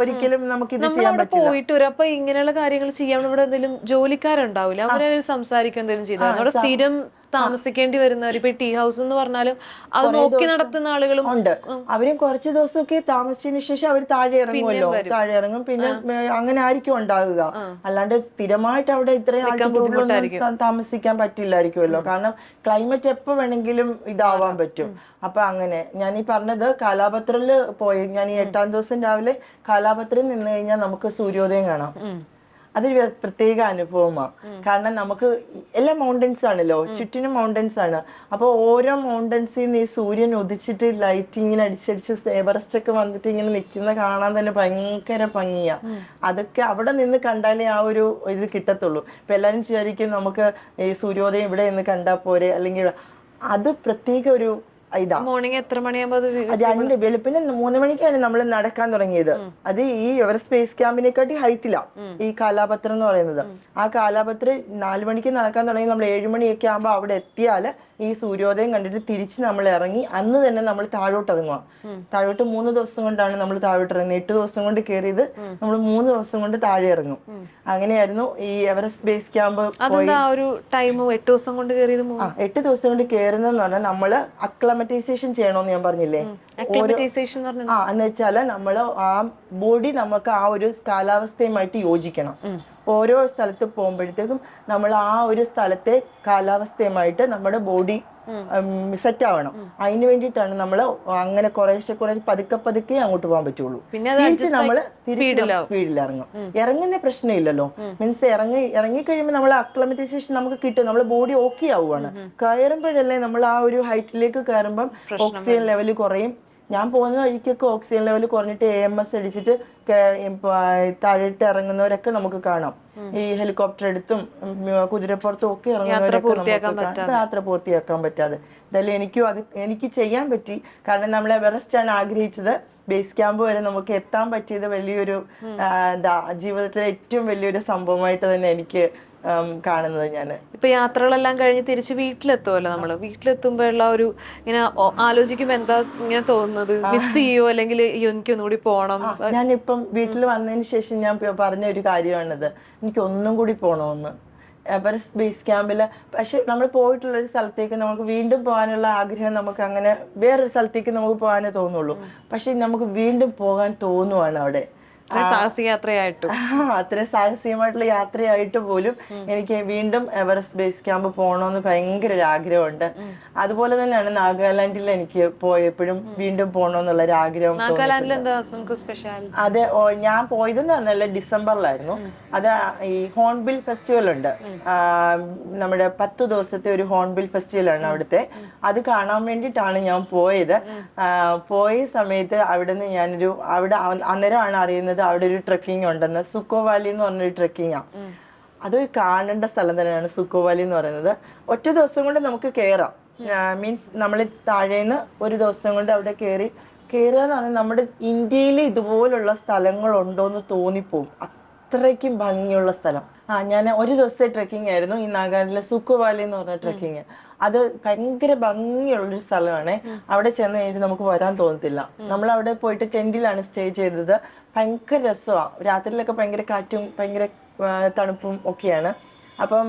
S1: ഒരിക്കലും നമുക്ക് ഇത് ചെയ്യാൻ
S2: പോയിട്ട് വരും. അപ്പൊ ഇങ്ങനെയുള്ള കാര്യങ്ങൾ ചെയ്യാൻ ഇവിടെ എന്തെങ്കിലും ജോലിക്കാരുണ്ടാവില്ല? അവരെ സംസാരിക്കും എന്തെങ്കിലും ചെയ്താൽ സ്ഥിരം താമസിക്കേണ്ടി വരുന്നവർ ഇപ്പൊ ടീ ഹൗസ് എന്ന് പറഞ്ഞാലും അത് നോക്കി നടത്തുന്ന ആളുകളും
S1: ഉണ്ട്. അവരും കുറച്ച് ദിവസമൊക്കെ താമസിച്ചതിന് ശേഷം അവർ താഴെ ഇറങ്ങുമല്ലോ താഴെ ഇറങ്ങും പിന്നെ അങ്ങനെ ആയിരിക്കും ഉണ്ടാകുക അല്ലാണ്ട് സ്ഥിരമായിട്ട് അവിടെ ഇത്രയും താമസിക്കാൻ പറ്റില്ലായിരിക്കുമല്ലോ. കാരണം ക്ലൈമറ്റ് എപ്പോ വേണമെങ്കിലും ഇതാവാൻ പറ്റും. അപ്പൊ അങ്ങനെ. ഞാൻ ഈ പറഞ്ഞത് കാലാപത്രയിൽ പോയി. ഞാൻ ഈ എട്ടാം ദിവസം രാവിലെ കാലാപത്രയിൽ നിന്ന് കഴിഞ്ഞാൽ നമുക്ക് സൂര്യോദയം കാണാം. അതൊരു പ്രത്യേക അനുഭവമാണ്. കാരണം നമുക്ക് എല്ലാ മൗണ്ടൻസ് ആണല്ലോ ചുറ്റിനും മൗണ്ടൻസ് ആണ്. അപ്പോൾ ഓരോ മൗണ്ടൻസിൽ നിന്ന് ഈ സൂര്യൻ ഉദിച്ചിട്ട് ലൈറ്റ് ഇങ്ങനെ അടിച്ചടിച്ച് എവറസ്റ്റ് ഒക്കെ വന്നിട്ട് ഇങ്ങനെ നിൽക്കുന്ന കാണാൻ തന്നെ ഭയങ്കര ഭംഗിയാ. അതൊക്കെ അവിടെ നിന്ന് കണ്ടാലേ ആ ഒരു ഇത് കിട്ടത്തുള്ളൂ. ഇപ്പൊ എല്ലാവരും വിചാരിക്കും നമുക്ക് ഈ സൂര്യോദയം ഇവിടെ നിന്ന് കണ്ടാൽ പോരെ അല്ലെങ്കിൽ അത് പ്രത്യേക ഒരു ഇതാ.
S2: മോർണിംഗ് എത്ര
S1: മണിയാകുമ്പോൾ രണ്ട് വെളുപ്പിന് മൂന്ന് മണിക്കാണ് നമ്മൾ നടക്കാൻ തുടങ്ങിയത്. അത് ഈ എവറസ്റ്റ് സ്പേസ് ക്യാമ്പിനെക്കാട്ടി ഹൈറ്റിലാ ഈ കാലാപത്രം എന്ന് പറയുന്നത്. ആ കാലാപത്രം നാല് മണിക്ക് നടക്കാൻ തുടങ്ങി. നമ്മൾ ഏഴ് മണിയൊക്കെ ആകുമ്പോൾ അവിടെ എത്തിയാൽ ഈ സൂര്യോദയം കണ്ടിട്ട് തിരിച്ച് നമ്മൾ ഇറങ്ങി അന്ന് തന്നെ നമ്മൾ താഴോട്ട് ഇറങ്ങുക താഴോട്ട് മൂന്ന് ദിവസം കൊണ്ടാണ് നമ്മൾ താഴോട്ട് ഇറങ്ങുന്നത്. എട്ട് ദിവസം കൊണ്ട് കയറിയത് നമ്മൾ മൂന്ന് ദിവസം കൊണ്ട് താഴെ ഇറങ്ങും. അങ്ങനെയായിരുന്നു ഈ എവറസ്റ്റ് ബേസ് ക്യാമ്പ്
S2: ഒരു ടൈം എട്ട് ദിവസം കൊണ്ട് കയറിയത്
S1: എട്ട് ദിവസം കൊണ്ട് കയറുന്നതെന്ന് പറഞ്ഞാൽ നമ്മൾ അക്ലമറ്റൈസേഷൻ ചെയ്യണമെന്ന് ഞാൻ പറഞ്ഞില്ലേ? ആ എന്ന് വെച്ചാൽ നമ്മൾ ആ ബോഡി നമുക്ക് ആ ഒരു കാലാവസ്ഥയുമായിട്ട് യോജിക്കണം. ഓരോ സ്ഥലത്ത് പോകുമ്പോഴത്തേക്കും നമ്മൾ ആ ഒരു സ്ഥലത്തെ കാലാവസ്ഥയുമായിട്ട് നമ്മുടെ ബോഡി സെറ്റ് ആവണം. അതിന് വേണ്ടിയിട്ടാണ് നമ്മൾ അങ്ങനെ കുറേശ്ശെ കുറേ പതുക്കെ പതുക്കെ അങ്ങോട്ട് പോകാൻ പറ്റുള്ളൂ.
S2: പിന്നെ നമ്മൾ.
S1: സ്പീഡിൽ ഇറങ്ങും ഇറങ്ങുന്ന പ്രശ്നമില്ലല്ലോ. മീൻസ് ഇറങ്ങി ഇറങ്ങി കഴിയുമ്പോൾ നമ്മൾ അക്ലമറ്റൈസേഷൻ നമുക്ക് കിട്ടും. നമ്മൾ ബോഡി ഓക്കെ ആവുകയാണ് കയറുമ്പോഴല്ലേ നമ്മൾ ആ ഒരു ഹൈറ്റിലേക്ക് കയറുമ്പം ഓക്സിജൻ ലെവൽ കുറയും. ഞാൻ പോകുന്ന വഴിക്കൊക്കെ ഓക്സിജൻ ലെവൽ കുറഞ്ഞിട്ട് എ എം എസ് അടിച്ചിട്ട് താഴെട്ട് ഇറങ്ങുന്നവരൊക്കെ നമുക്ക് കാണാം. ഈ ഹെലികോപ്റ്റർ എടുത്തും കുതിരപ്പുറത്തും ഒക്കെ ഇറങ്ങുന്നവരൊക്കെ യാത്ര പൂർത്തിയാക്കാൻ പറ്റാതെ. എന്തായാലും എനിക്കും അത് എനിക്ക് ചെയ്യാൻ പറ്റി. കാരണം നമ്മൾ എവറസ്റ്റ് ആണ് ആഗ്രഹിച്ചത്. ബേസ് ക്യാമ്പ് വരെ നമുക്ക് എത്താൻ പറ്റിയത് വലിയൊരു ജീവിതത്തിലെ ഏറ്റവും വലിയൊരു സംഭവമായിട്ട് തന്നെ എനിക്ക് കാണുന്നത് ഞാൻ
S2: ഇപ്പൊ യാത്രകളെല്ലാം കഴിഞ്ഞ് തിരിച്ച് വീട്ടിലെത്തുമല്ലോ നമ്മൾ വീട്ടിലെത്തുമ്പോഴുള്ള ഒരു ഇങ്ങനെ ആലോചിക്കുമ്പോൾ ആലോചിക്കുമ്പോ എന്താ ഇങ്ങനെ തോന്നുന്നത്? മിസ് ചെയ്യോ? അല്ലെങ്കിൽ എനിക്കൊന്നുകൂടി പോണം.
S1: ഞാനിപ്പം വീട്ടിൽ വന്നതിന് ശേഷം ഞാൻ പറഞ്ഞ ഒരു കാര്യമാണിത്. എനിക്ക് ഒന്നും കൂടി പോകണമെന്ന് എവറസ്റ്റ് ബേസ് ക്യാമ്പിൽ പക്ഷെ നമ്മൾ പോയിട്ടുള്ള ഒരു സ്ഥലത്തേക്ക് നമുക്ക് വീണ്ടും പോകാനുള്ള ആഗ്രഹം നമുക്ക് അങ്ങനെ വേറൊരു സ്ഥലത്തേക്ക് നമുക്ക് പോകാനേ തോന്നുള്ളൂ. പക്ഷെ നമുക്ക് വീണ്ടും പോകാൻ തോന്നുവാണ് അവിടെ. അത്ര സാഹസികമായിട്ടുള്ള യാത്രയായിട്ട് പോലും എനിക്ക് വീണ്ടും എവറസ്റ്റ് ബേസ് ക്യാമ്പ് പോകണമെന്ന് ഭയങ്കര ഒരു ആഗ്രഹമുണ്ട്. അതുപോലെ തന്നെയാണ് നാഗാലാൻഡിൽ എനിക്ക് പോയപ്പോഴും വീണ്ടും പോകണമെന്നുള്ള ഒരു ആഗ്രഹം അത് ഞാൻ പോയതെന്ന് പറഞ്ഞാൽ ഡിസംബറിലായിരുന്നു. അത് ഈ ഹോൺബിൽ ഫെസ്റ്റിവൽ ഉണ്ട്. നമ്മുടെ പത്ത് ദിവസത്തെ ഒരു ഹോൺബിൽ ഫെസ്റ്റിവൽ ആണ് അവിടുത്തെ. അത് കാണാൻ വേണ്ടിയിട്ടാണ് ഞാൻ പോയത്. പോയ സമയത്ത് അവിടെ നിന്ന് ഞാനൊരു അവിടെ അന്നേരമാണ് അറിയുന്നത് അവിടെ ഒരു ട്രെക്കിംഗ് ഉണ്ടെന്ന്. സുക്കോ വാലി എന്ന് പറഞ്ഞൊരു ട്രെക്കിംഗാണ് അതൊരു കാണേണ്ട സ്ഥലം തന്നെയാണ് സുക്കോ വാലി എന്ന് പറയുന്നത്. ഒറ്റ ദിവസം കൊണ്ട് നമുക്ക് കയറാം മീൻസ് നമ്മൾ താഴേന്ന് ഒരു ദിവസം കൊണ്ട് അവിടെ കയറി കയറുക എന്ന് പറഞ്ഞാൽ നമ്മുടെ ഇന്ത്യയിൽ ഇതുപോലുള്ള സ്ഥലങ്ങളുണ്ടോ എന്ന് തോന്നിപ്പോകും അത്രയ്ക്കും ഭംഗിയുള്ള സ്ഥലം. ആ ഞാൻ ഒരു ദിവസത്തെ ട്രെക്കിംഗ് ആയിരുന്നു. ഈ നാഗാലാൻഡിലെ സുക്കു വാലി എന്ന് പറഞ്ഞ ട്രെക്കിംഗ് അത് ഭയങ്കര ഭംഗിയുള്ളൊരു സ്ഥലമാണ്. അവിടെ ചെന്ന് കഴിഞ്ഞിട്ട് നമുക്ക് വരാൻ തോന്നത്തില്ല. നമ്മൾ അവിടെ പോയിട്ട് ടെന്റിലാണ് സ്റ്റേ ചെയ്തത്. ഭയങ്കര രസമാണ് രാത്രിയിലൊക്കെ ഭയങ്കര കാറ്റും ഭയങ്കര തണുപ്പും ഒക്കെയാണ്. അപ്പം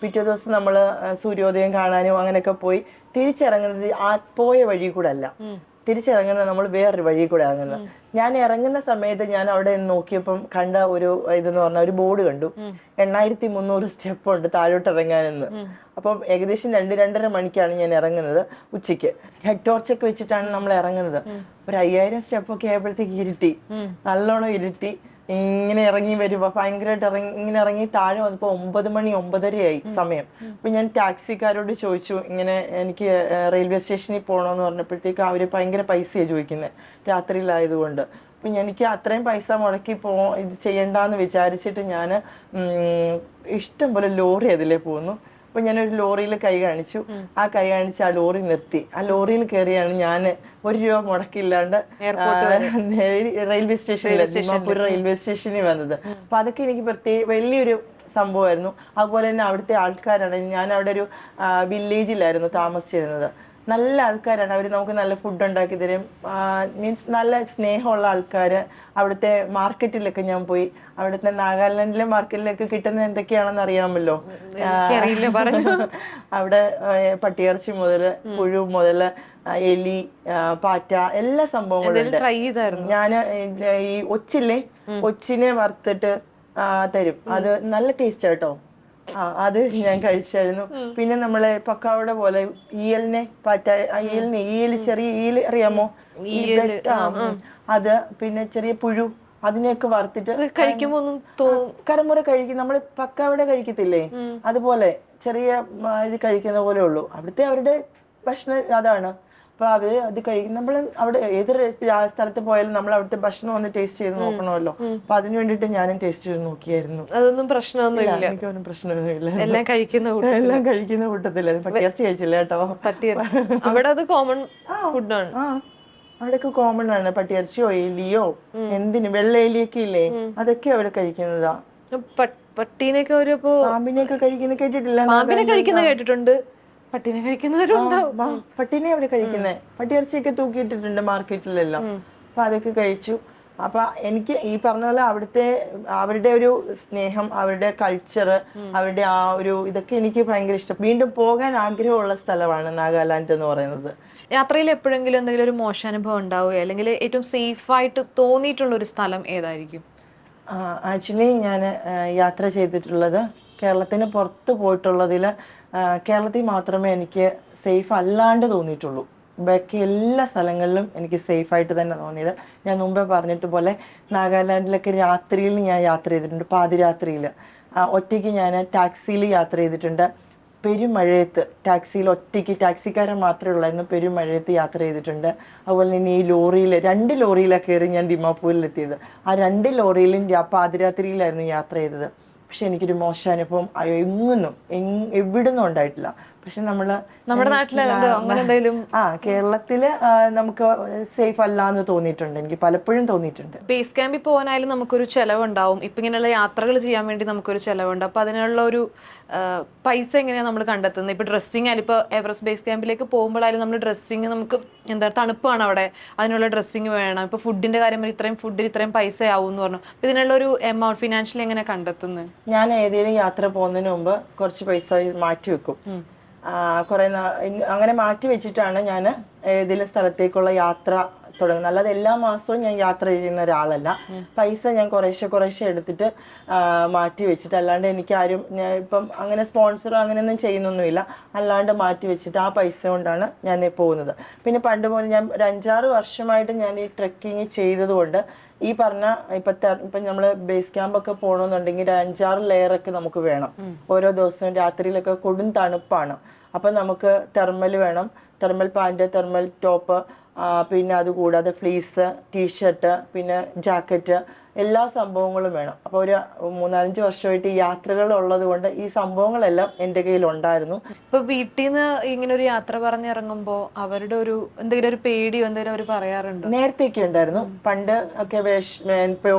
S1: പിറ്റേ ദിവസം നമ്മൾ സൂര്യോദയം കാണാനും അങ്ങനെയൊക്കെ പോയി തിരിച്ചിറങ്ങുന്നത് ആ പോയ വഴി കൂടെ അല്ല തിരിച്ചിറങ്ങുന്നത് നമ്മൾ വേറൊരു വഴി കൂടെ ഇറങ്ങുന്നത് ഞാൻ ഇറങ്ങുന്ന സമയത്ത് ഞാൻ അവിടെ നോക്കിയപ്പം കണ്ട ഒരു ഇതെന്ന് പറഞ്ഞ ഒരു ബോർഡ് കണ്ടു. എണ്ണായിരത്തി മുന്നൂറ് സ്റ്റെപ്പ് ഉണ്ട് താഴോട്ട് ഇറങ്ങാനെന്ന് അപ്പം ഏകദേശം രണ്ട് രണ്ടര മണിക്കാണ് ഞാൻ ഇറങ്ങുന്നത് ഉച്ചയ്ക്ക്. ഹെഡ് ടോർച്ചൊക്കെ വെച്ചിട്ടാണ് നമ്മൾ ഇറങ്ങുന്നത്. ഒരു അയ്യായിരം സ്റ്റെപ്പ് ഒക്കെ ആയപ്പോഴത്തേക്ക് ഇരുട്ടി. നല്ലോണം ഇരുട്ടി. ഇങ്ങനെ ഇറങ്ങി വരുമ്പോ ഭയങ്കരമായിട്ട് ഇറങ്ങി ഇങ്ങനെ ഇറങ്ങി താഴെ വന്നപ്പോ ഒമ്പത് മണി ഒമ്പതരയായി സമയം. അപ്പൊ ഞാൻ ടാക്സിക്കാരോട് ചോദിച്ചു ഇങ്ങനെ എനിക്ക് റെയിൽവേ സ്റ്റേഷനിൽ പോകണമെന്ന് പറഞ്ഞപ്പോഴത്തേക്ക് അവർ ഭയങ്കര പൈസയാണ് ചോദിക്കുന്നത് രാത്രിയിലായതുകൊണ്ട്. അപ്പൊ എനിക്ക് അത്രയും പൈസ മുടക്കി പോ ഇത് ചെയ്യണ്ടെന്ന് വിചാരിച്ചിട്ട് ഞാൻ ഇഷ്ടം പോലെ ലോറി അതിലേ പോന്നു. അപ്പൊ ഞാനൊരു ലോറിയിൽ കൈ കാണിച്ചു. ആ കൈ കാണിച്ച് ആ ലോറി നിർത്തി. ആ ലോറിയിൽ കയറിയാണ് ഞാൻ ഒരു രൂപ മുടക്കില്ലാണ്ട് റെയിൽവേ സ്റ്റേഷനിൽ ദിമാപൂർ റെയിൽവേ സ്റ്റേഷനിൽ വന്നത്. അപ്പൊ അതൊക്കെ എനിക്ക് പ്രത്യേക വലിയൊരു സംഭവമായിരുന്നു. അതുപോലെ തന്നെ അവിടുത്തെ ആൾക്കാരാണ്. ഞാൻ അവിടെ ഒരു വില്ലേജിലായിരുന്നു താമസിച്ചിരുന്നത്. നല്ല ആൾക്കാരാണ്. അവർ നമുക്ക് നല്ല ഫുഡ് ഉണ്ടാക്കി തരും. മീൻസ് നല്ല സ്നേഹമുള്ള ആൾക്കാർ അവിടുത്തെ മാർക്കറ്റിലൊക്കെ ഞാൻ പോയി. അവിടുത്തെ നാഗാലാൻഡിലെ മാർക്കറ്റിലൊക്കെ കിട്ടുന്ന എന്തൊക്കെയാണെന്ന് അറിയാമല്ലോ. അവിടെ പട്ടിയർച്ചി പട്ടിയിറച്ചി മുതൽ പുഴു മുതൽ എലി പാറ്റ എല്ലാ സംഭവങ്ങളും ഞാൻ ഈ ഒച്ചില്ലേ? ഒച്ചിനെ വറുത്തിട്ട് തരും. അത് നല്ല ടേസ്റ്റ് കേട്ടോ ആ അത് ഞാൻ കഴിച്ചായിരുന്നു. പിന്നെ നമ്മളെ പക്കാവട പോലെ ഈയലിനെ പാറ്റ ഈയലിനെ ഈയൽ ചെറിയ ഈയൽ അറിയാമോ. അത് പിന്നെ ചെറിയ പുഴു അതിനെയൊക്കെ വറുത്തിട്ട്
S2: കഴിക്കുമ്പോ
S1: കരമുറ കഴിക്കും. നമ്മൾ പക്കാവട കഴിക്കത്തില്ലേ? അതുപോലെ ചെറിയ ഇത് കഴിക്കുന്ന പോലെ ഉള്ളൂ. അവിടുത്തെ അവരുടെ ഭക്ഷണം അതാണ്. അപ്പൊ അത് അത് കഴിക്കും നമ്മൾ അവിടെ ഏത് സ്ഥലത്ത് പോയാലും നമ്മൾ അവിടുത്തെ ഭക്ഷണം ഒന്ന് ടേസ്റ്റ് ചെയ്ത് നോക്കണമല്ലോ. അപ്പൊ അതിന് വേണ്ടിട്ട് ഞാനും ടേസ്റ്റ് ചെയ്ത് നോക്കിയായിരുന്നു.
S2: അതൊന്നും പ്രശ്നമൊന്നും
S1: ഇല്ല,
S2: ഇല്ല
S1: എനിക്കൊന്നും പ്രശ്നമൊന്നുമില്ല.
S2: എല്ലാം കഴിക്കുന്ന
S1: എല്ലാം കഴിക്കുന്ന കൂട്ടത്തില്ല പട്ടിയിറച്ചി കഴിച്ചില്ല കേട്ടോ.
S2: അവിടെ അത് കോമൺ ഫുഡാണ്
S1: അവിടെയൊക്കെ കോമൺ ആണ്. പട്ടിയിറച്ചിയോ എലിയോ എന്തിന്? വെള്ള എലിയൊക്കെ ഇല്ലേ? അതൊക്കെ അവിടെ കഴിക്കുന്നതാ.
S2: പട്ടീനൊക്കെ ഒരു
S1: പാമ്പിനെയൊക്കെ കഴിക്കുന്ന കേട്ടിട്ടില്ല.
S2: പാമ്പിനെ കഴിക്കുന്ന കേട്ടിട്ടുണ്ട്. പട്ടീനെ കഴിക്കുന്നവരുണ്ടാവും. പട്ടിനെ
S1: ആ, പട്ടീനെ അവിടെ കഴിക്കുന്നേ. പട്ടിയിറച്ചിയൊക്കെ തൂക്കിയിട്ടിട്ടുണ്ട് മാർക്കറ്റിലെല്ലാം. അപ്പൊ അതൊക്കെ കഴിച്ചു. അപ്പൊ എനിക്ക് ഈ പറഞ്ഞ പോലെ അവിടുത്തെ അവരുടെ ഒരു സ്നേഹം അവരുടെ കൾച്ചർ അവരുടെ ആ ഒരു ഇതൊക്കെ എനിക്ക് ഭയങ്കര ഇഷ്ടം. വീണ്ടും പോകാൻ ആഗ്രഹമുള്ള സ്ഥലമാണ് നാഗാലാൻഡ് എന്ന് പറയുന്നത്.
S2: യാത്രയിൽ എപ്പോഴെങ്കിലും എന്തെങ്കിലും ഒരു മോശാനുഭവം ഉണ്ടാവുകയോ അല്ലെങ്കിൽ ഏറ്റവും സേഫ് ആയിട്ട് തോന്നിയിട്ടുള്ള ഒരു സ്ഥലം ഏതായിരിക്കും?
S1: ആക്ച്വലി ഞാൻ യാത്ര ചെയ്തിട്ടുള്ളത് കേരളത്തിന് പുറത്ത് പോയിട്ടുള്ളതിൽ കേരളത്തിൽ മാത്രമേ എനിക്ക് സേഫ് അല്ലാണ്ട് തോന്നിയിട്ടുള്ളൂ. ബാക്കി എല്ലാ സ്ഥലങ്ങളിലും എനിക്ക് സേഫ് ആയിട്ട് തന്നെ തോന്നിയത്. ഞാൻ മുമ്പേ പറഞ്ഞിട്ട് പോലെ നാഗാലാൻഡിലൊക്കെ രാത്രിയിൽ ഞാൻ യാത്ര ചെയ്തിട്ടുണ്ട് പാതിരാത്രിയിൽ. ഒറ്റയ്ക്ക് ഞാൻ ടാക്സിയിൽ യാത്ര ചെയ്തിട്ടുണ്ട്. പെരുമഴയത്ത് ടാക്സിയിൽ ഒറ്റയ്ക്ക് ടാക്സിക്കാരൻ മാത്രമേ ഉള്ളായിരുന്നു പെരുമഴയത്ത് യാത്ര ചെയ്തിട്ടുണ്ട്. അതുപോലെ തന്നെ ഈ ലോറിയിൽ രണ്ട് ലോറിയിലാണ് കയറി ഞാൻ ദിമാപൂരിലെത്തിയത്. ആ രണ്ട് ലോറിയിലും പാതിരാത്രിയിലായിരുന്നു യാത്ര ചെയ്തത്. പക്ഷെ എനിക്കൊരു മോശം അനുഭവം അയ്യോ എങ്ങൊന്നും എങ് എവിടുന്നും ഉണ്ടായിട്ടില്ല. പക്ഷെ നമ്മൾ
S2: നമ്മുടെ അങ്ങനെ എന്തെങ്കിലും?
S1: ആ കേരളത്തിൽ നമുക്ക് സേഫ് അല്ല എന്ന് തോന്നിയിട്ടുണ്ട്. എനിക്ക് പലപ്പോഴും തോന്നിയിട്ടുണ്ട്.
S2: ബേസ് ക്യാമ്പിൽ പോകാനായാലും നമുക്കൊരു ചെലവുണ്ടാവും. ഇപ്പം ഇങ്ങനെയുള്ള യാത്രകൾ ചെയ്യാൻ വേണ്ടി നമുക്കൊരു ചെലവുണ്ട്. അപ്പൊ അതിനുള്ള ഒരു പൈസ എങ്ങനെയാണ് നമ്മൾ കണ്ടെത്തുന്നത് ഇപ്പോൾ ഡ്രസ്സിങ് ആയാലും ഇപ്പോൾ എവറസ്റ്റ് ബേസ് ക്യാമ്പിലേക്ക് പോകുമ്പോഴായാലും നമ്മൾ ഡ്രസ്സിങ് നമുക്ക് എന്താ തണുപ്പാണ് അവിടെ. അതിനുള്ള ഡ്രസ്സിങ് വേണം. ഇപ്പോൾ ഫുഡിന്റെ കാര്യം ഇത്രയും ഫുഡിന് ഇത്രയും പൈസ ആവും എന്ന് പറഞ്ഞു. അപ്പോൾ ഇതിനുള്ള ഒരു എമൗണ്ട് ഫിനാൻഷ്യലി എങ്ങനെ കണ്ടെത്തുന്നത്
S1: ഞാൻ ഏതെങ്കിലും യാത്ര പോകുന്നതിന് മുമ്പ് കുറച്ച് പൈസ മാറ്റി വെക്കും. കുറെ അങ്ങനെ മാറ്റി വെച്ചിട്ടാണ് ഞാൻ ഏതെങ്കിലും സ്ഥലത്തേക്കുള്ള യാത്ര തുടങ്ങുന്നത്. അല്ലാതെ എല്ലാ മാസവും ഞാൻ യാത്ര ചെയ്യുന്ന ഒരാളല്ല. പൈസ ഞാൻ കുറേശ്ശെ കുറേശ്ശെ എടുത്തിട്ട് മാറ്റി വെച്ചിട്ട് അല്ലാണ്ട് എനിക്ക് ആരും ഞാൻ ഇപ്പം അങ്ങനെ സ്പോൺസറോ അങ്ങനെയൊന്നും ചെയ്യുന്നൊന്നുമില്ല. അല്ലാണ്ട് മാറ്റി വെച്ചിട്ട് ആ പൈസ കൊണ്ടാണ് ഞാൻ പോകുന്നത്. പിന്നെ പണ്ട് പോലെ ഞാൻ ഒരു അഞ്ചാറ് വർഷമായിട്ട് ഞാൻ ഈ ട്രെക്കിങ് ചെയ്തതുകൊണ്ട് ഈ പറഞ്ഞ ഇപ്പൊ ഇപ്പൊ നമ്മൾ ബേസ് ക്യാമ്പ് ഒക്കെ പോകണമെന്നുണ്ടെങ്കിൽ ഒരു അഞ്ചാറ് ലെയർ ഒക്കെ നമുക്ക് വേണം. ഓരോ ദിവസവും രാത്രിയിലൊക്കെ കൊടും തണുപ്പാണ്. അപ്പൊ നമുക്ക് തെർമൽ വേണം. തെർമൽ പാന്റ് തെർമൽ ടോപ്പ് പിന്നെ അതുകൂടാതെ ഫ്ലീസ് ടീഷർട്ട് പിന്നെ ജാക്കറ്റ് എല്ലാ സംഭവങ്ങളും വേണം. അപ്പോൾ ഒരു മൂന്നാലഞ്ച് വർഷമായിട്ട് ഈ യാത്രകൾ ഉള്ളത് കൊണ്ട് ഈ സംഭവങ്ങളെല്ലാം എന്റെ കയ്യിൽ ഉണ്ടായിരുന്നു
S2: ഇപ്പോൾ വീട്ടിൽ നിന്ന് ഇങ്ങനെ ഒരു യാത്ര പറഞ്ഞിറങ്ങുമ്പോൾ അവരുടെ ഒരു എന്തെങ്കിലും ഒരു പേടിയോ എന്തെങ്കിലും അവർ പറയാറുണ്ടോ?
S1: നേരത്തെയൊക്കെ ഉണ്ടായിരുന്നു. പണ്ട് ഒക്കെ വേഷ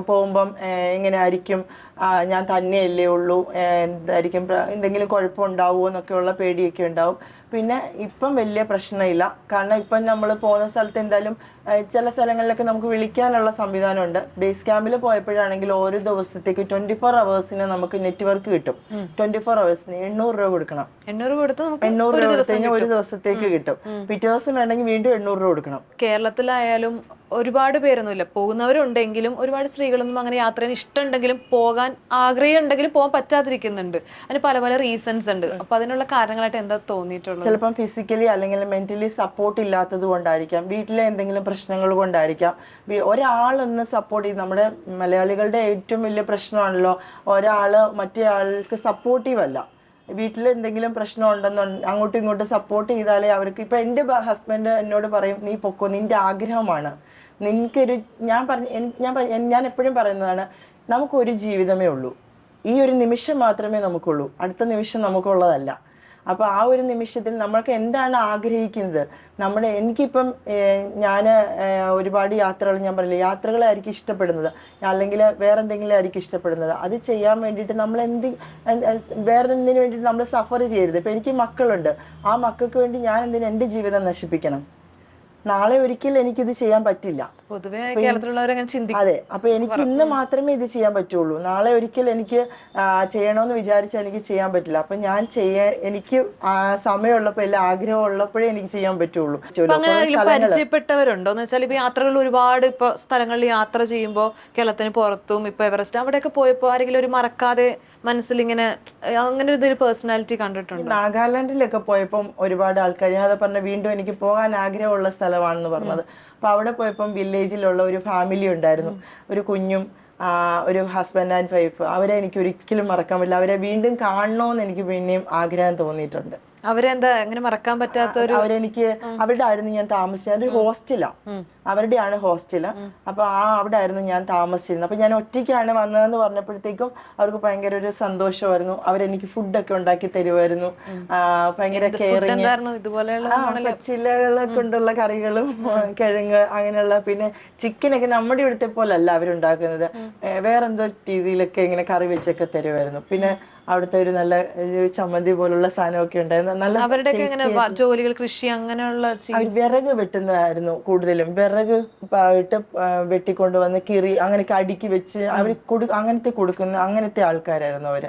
S1: പോകുമ്പം എങ്ങനെ ആയിരിക്കും ഞാൻ തന്നെയല്ലേ ഉള്ളൂ എന്തായിരിക്കും എന്തെങ്കിലും കുഴപ്പമുണ്ടാവുമോ എന്നൊക്കെയുള്ള പേടിയൊക്കെ ഉണ്ടാവും. പിന്നെ ഇപ്പം വലിയ പ്രശ്നമില്ല. കാരണം ഇപ്പം നമ്മൾ പോകുന്ന സ്ഥലത്ത് എന്തായാലും ചില സ്ഥലങ്ങളിലൊക്കെ നമുക്ക് വിളിക്കാനുള്ള സംവിധാനമുണ്ട്. ബേസ് ക്യാമ്പിൽ പോയപ്പോഴാണെങ്കിൽ ഓരോ ദിവസത്തേക്ക് ട്വന്റി ഫോർ അവേഴ്സിന് നമുക്ക് നെറ്റ്വർക്ക് കിട്ടും. ട്വന്റി ഫോർ അവേഴ്സിന് എണ്ണൂറ് രൂപ കൊടുക്കണം.
S2: എണ്ണൂറ്
S1: രൂപ ഒരു ദിവസത്തേക്ക് കിട്ടും. പിറ്റേ ദിവസം വേണമെങ്കിൽ വീണ്ടും എണ്ണൂറ് രൂപ കൊടുക്കണം.
S2: കേരളത്തിലായാലും ഒരുപാട് പേരൊന്നുമില്ല. പോകുന്നവരുണ്ടെങ്കിലും ഒരുപാട് സ്ത്രീകളൊന്നും അങ്ങനെ യാത്ര ചെയ്യാൻ ഇഷ്ടമുണ്ടെങ്കിലും പോകാൻ ആഗ്രഹം ഉണ്ടെങ്കിലും പോകാൻ പറ്റാതിരിക്കുന്നുണ്ട്. അതിന് പല പല റീസൺസ് ഉണ്ട്. അപ്പൊ അതിനുള്ള കാരണങ്ങളായിട്ട് എന്താ തോന്നിയിട്ടുള്ളത്?
S1: ചിലപ്പം ഫിസിക്കലി അല്ലെങ്കിൽ മെന്റലി സപ്പോർട്ട് ഇല്ലാത്തത് കൊണ്ടായിരിക്കാം. വീട്ടിലെ എന്തെങ്കിലും പ്രശ്നങ്ങൾ കൊണ്ടായിരിക്കാം. ഒരാളൊന്ന് സപ്പോർട്ട് ചെയ്ത് നമ്മുടെ മലയാളികളുടെ ഏറ്റവും വലിയ പ്രശ്നമാണല്ലോ ഒരാൾ മറ്റേ ആൾക്ക് സപ്പോർട്ടീവ് അല്ല. വീട്ടിൽ എന്തെങ്കിലും പ്രശ്നം ഉണ്ടെന്നുണ്ട് അങ്ങോട്ടും ഇങ്ങോട്ടും സപ്പോർട്ട് ചെയ്താലേ അവർക്ക് ഇപ്പൊ എന്റെ ഹസ്ബൻഡ് എന്നോട് പറയും നീ പൊക്കോ നിന്റെ ആഗ്രഹമാണ്. നിനക്കൊരു ഞാൻ പറഞ്ഞ ഞാൻ ഞാൻ എപ്പോഴും പറയുന്നതാണ് നമുക്കൊരു ജീവിതമേ ഉള്ളൂ. ഈ ഒരു നിമിഷം മാത്രമേ നമുക്കുള്ളൂ. അടുത്ത നിമിഷം നമുക്കുള്ളതല്ല. അപ്പോൾ ആ ഒരു നിമിഷത്തിൽ നമ്മൾക്ക് എന്താണ് ആഗ്രഹിക്കുന്നത്? നമ്മുടെ എനിക്കിപ്പം ഞാൻ ഒരുപാട് യാത്രകൾ ഞാൻ പറയില്ല യാത്രകളായിരിക്കും ഇഷ്ടപ്പെടുന്നത്. അല്ലെങ്കിൽ വേറെ എന്തെങ്കിലും ആയിരിക്കും ഇഷ്ടപ്പെടുന്നത്. അത് ചെയ്യാൻ വേണ്ടിയിട്ട് നമ്മൾ എന്ത് വേറെ എന്തിനു വേണ്ടിയിട്ട് നമ്മൾ സഫർ ചെയ്യരുത്. ഇപ്പം എനിക്ക് മക്കളുണ്ട്. ആ മക്കൾക്ക് വേണ്ടി ഞാൻ എന്തിനു എന്റെ ജീവിതം നശിപ്പിക്കണം? നാളെ ഒരിക്കൽ എനിക്കിത് ചെയ്യാൻ പറ്റില്ല.
S2: പൊതുവെ കേരളത്തിലുള്ളവരങ്ങനെ ചിന്തിക്കും.
S1: അതെ. അപ്പൊ എനിക്ക് ഇന്ന് മാത്രമേ ഇത് ചെയ്യാൻ പറ്റുള്ളൂ. നാളെ ഒരിക്കൽ എനിക്ക് ചെയ്യണമെന്ന് വിചാരിച്ചാൽ എനിക്ക് ചെയ്യാൻ പറ്റില്ല. അപ്പൊ ഞാൻ ചെയ്യാൻ എനിക്ക് സമയമുള്ളപ്പോ അല്ല ആഗ്രഹം ഉള്ളപ്പോഴേ എനിക്ക് ചെയ്യാൻ പറ്റുള്ളൂ.
S2: പരിചയപ്പെട്ടവരുണ്ടോ? എന്ന് വെച്ചാൽ ഇപ്പൊ യാത്രകൾ ഒരുപാട് ഇപ്പൊ സ്ഥലങ്ങളിൽ യാത്ര ചെയ്യുമ്പോൾ കേരളത്തിന് പുറത്തും ഇപ്പൊ എവറസ്റ്റ് അവിടെയൊക്കെ പോയപ്പോ ആരെങ്കിലും ഒരു മറക്കാതെ മനസ്സിൽ ഇങ്ങനെ അങ്ങനെ ഒരു പേഴ്സണാലിറ്റി കണ്ടിട്ടുണ്ട്?
S1: നാഗാലാൻഡിലൊക്കെ പോയപ്പോ ഒരുപാട് ആൾക്കാർ ഞാൻ അത് പറഞ്ഞ വീണ്ടും എനിക്ക് പോകാൻ ആഗ്രഹമുള്ള സ്ഥലമാണെന്ന് പറഞ്ഞത്. അപ്പൊ അവിടെ പോയപ്പം വില്ലേജിലുള്ള ഒരു ഫാമിലി ഉണ്ടായിരുന്നു. ഒരു കുഞ്ഞും ഒരു ഹസ്ബൻഡ് ആൻഡ് വൈഫ് അവരെ എനിക്ക് ഒരിക്കലും മറക്കാൻ പറ്റില്ല. അവരെ വീണ്ടും കാണണമെന്ന് എനിക്ക് പിന്നെയും ആഗ്രഹം തോന്നിയിട്ടുണ്ട്.
S2: അവരെന്താ അങ്ങനെ മറക്കാൻ പറ്റാത്ത ഒരു
S1: അവരെനിക്ക് അവിടെ ആയിരുന്നു ഞാൻ താമസിച്ചത്. ഒരു ഹോസ്റ്റലാ. അവരുടെയാണ് ഹോസ്റ്റൽ. അപ്പൊ ആ അവിടെ ആയിരുന്നു ഞാൻ താമസിച്ചിരുന്നത്. അപ്പൊ ഞാൻ ഒറ്റയ്ക്കാണ് വന്നതെന്ന് പറഞ്ഞപ്പോഴത്തേക്കും അവർക്ക് ഭയങ്കര ഒരു സന്തോഷമായിരുന്നു. അവരെനിക്ക് ഫുഡൊക്കെ ഉണ്ടാക്കി തരുമായിരുന്നു. ഭയങ്കര കെയറിങ് പച്ചിലകളെ കൊണ്ടുള്ള കറികളും കിഴങ്ങ് അങ്ങനെയുള്ള പിന്നെ ചിക്കനൊക്കെ നമ്മുടെ ഇവിടുത്തെ അല്ല അവരുണ്ടാക്കുന്നത്. വേറെന്തോ രീതിയിലൊക്കെ ഇങ്ങനെ കറി വെച്ചൊക്കെ തരുമായിരുന്നു. പിന്നെ അവിടുത്തെ ഒരു നല്ല ഒരു ചമ്മന്തി പോലുള്ള സാധനമൊക്കെ ഉണ്ടായിരുന്നു. നല്ല
S2: അവരുടെയൊക്കെ എങ്ങനെ ജോലികൾ കൃഷി അങ്ങനെയുള്ള
S1: വിറക് വെട്ടുന്നതായിരുന്നു കൂടുതലും. വിറക് ഇട്ട് വെട്ടിക്കൊണ്ട് വന്ന് കിറി അങ്ങനെയൊക്കെ അടുക്കി വെച്ച് അവർ കൊടു അങ്ങനത്തെ കൊടുക്കുന്ന അങ്ങനത്തെ ആൾക്കാരായിരുന്നു
S2: അവർ.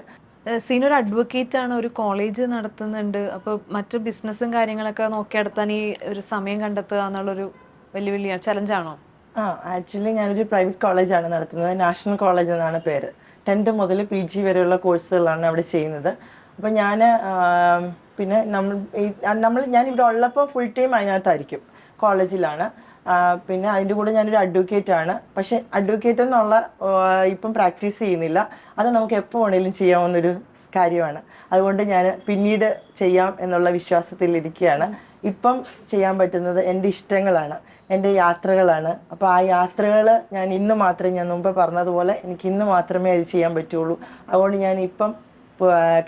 S2: സീനൊരു അഡ്വക്കേറ്റ് ആണ് ഒരു കോളേജ് നടത്തുന്നുണ്ട്. അപ്പോൾ മറ്റു ബിസിനസ്സും കാര്യങ്ങളൊക്കെ നോക്കി നടത്താൻ ഈ ഒരു സമയം കണ്ടെത്തുക എന്നുള്ളൊരു വലിയ വലിയ ചലഞ്ചാണോ
S1: ആ ആക്ച്വലി ഞാനൊരു പ്രൈവറ്റ് കോളേജാണ് നടത്തുന്നത്. നാഷണൽ കോളേജ് എന്നാണ് പേര്. ടെൻത്ത് മുതൽ പി ജി വരെയുള്ള കോഴ്സുകളാണ് അവിടെ ചെയ്യുന്നത്. അപ്പം ഞാൻ പിന്നെ നമ്മൾ നമ്മൾ ഞാൻ ഇവിടെ ഉള്ളപ്പോൾ ഫുൾ ടൈം അതിനകത്തായിരിക്കും കോളേജിലാണ് പിന്നെ അതിന്റെ കൂടെ ഞാനൊരു അഡ്വക്കേറ്റ് ആണ്. പക്ഷെ അഡ്വക്കേറ്റ് എന്നുള്ള ഇപ്പം പ്രാക്ടീസ് ചെയ്യുന്നില്ല. അത് നമുക്ക് എപ്പോൾ വേണേലും ചെയ്യാവുന്നൊരു കാര്യമാണ്. അതുകൊണ്ട് ഞാൻ പിന്നീട് ചെയ്യാം എന്നുള്ള വിശ്വാസത്തിൽ ഇരിക്കുകയാണ് ഇപ്പം ചെയ്യാൻ പറ്റുന്നത് എന്റെ ഇഷ്ടങ്ങളാണ്. എന്റെ യാത്രകളാണ്. അപ്പോൾ ആ യാത്രകൾ ഞാൻ ഇന്ന് മാത്രമേ ഞാൻ മുമ്പ് പറഞ്ഞതുപോലെ എനിക്ക് ഇന്ന് മാത്രമേ അത് ചെയ്യാൻ പറ്റുള്ളൂ. അതുകൊണ്ട് ഞാൻ ഇപ്പം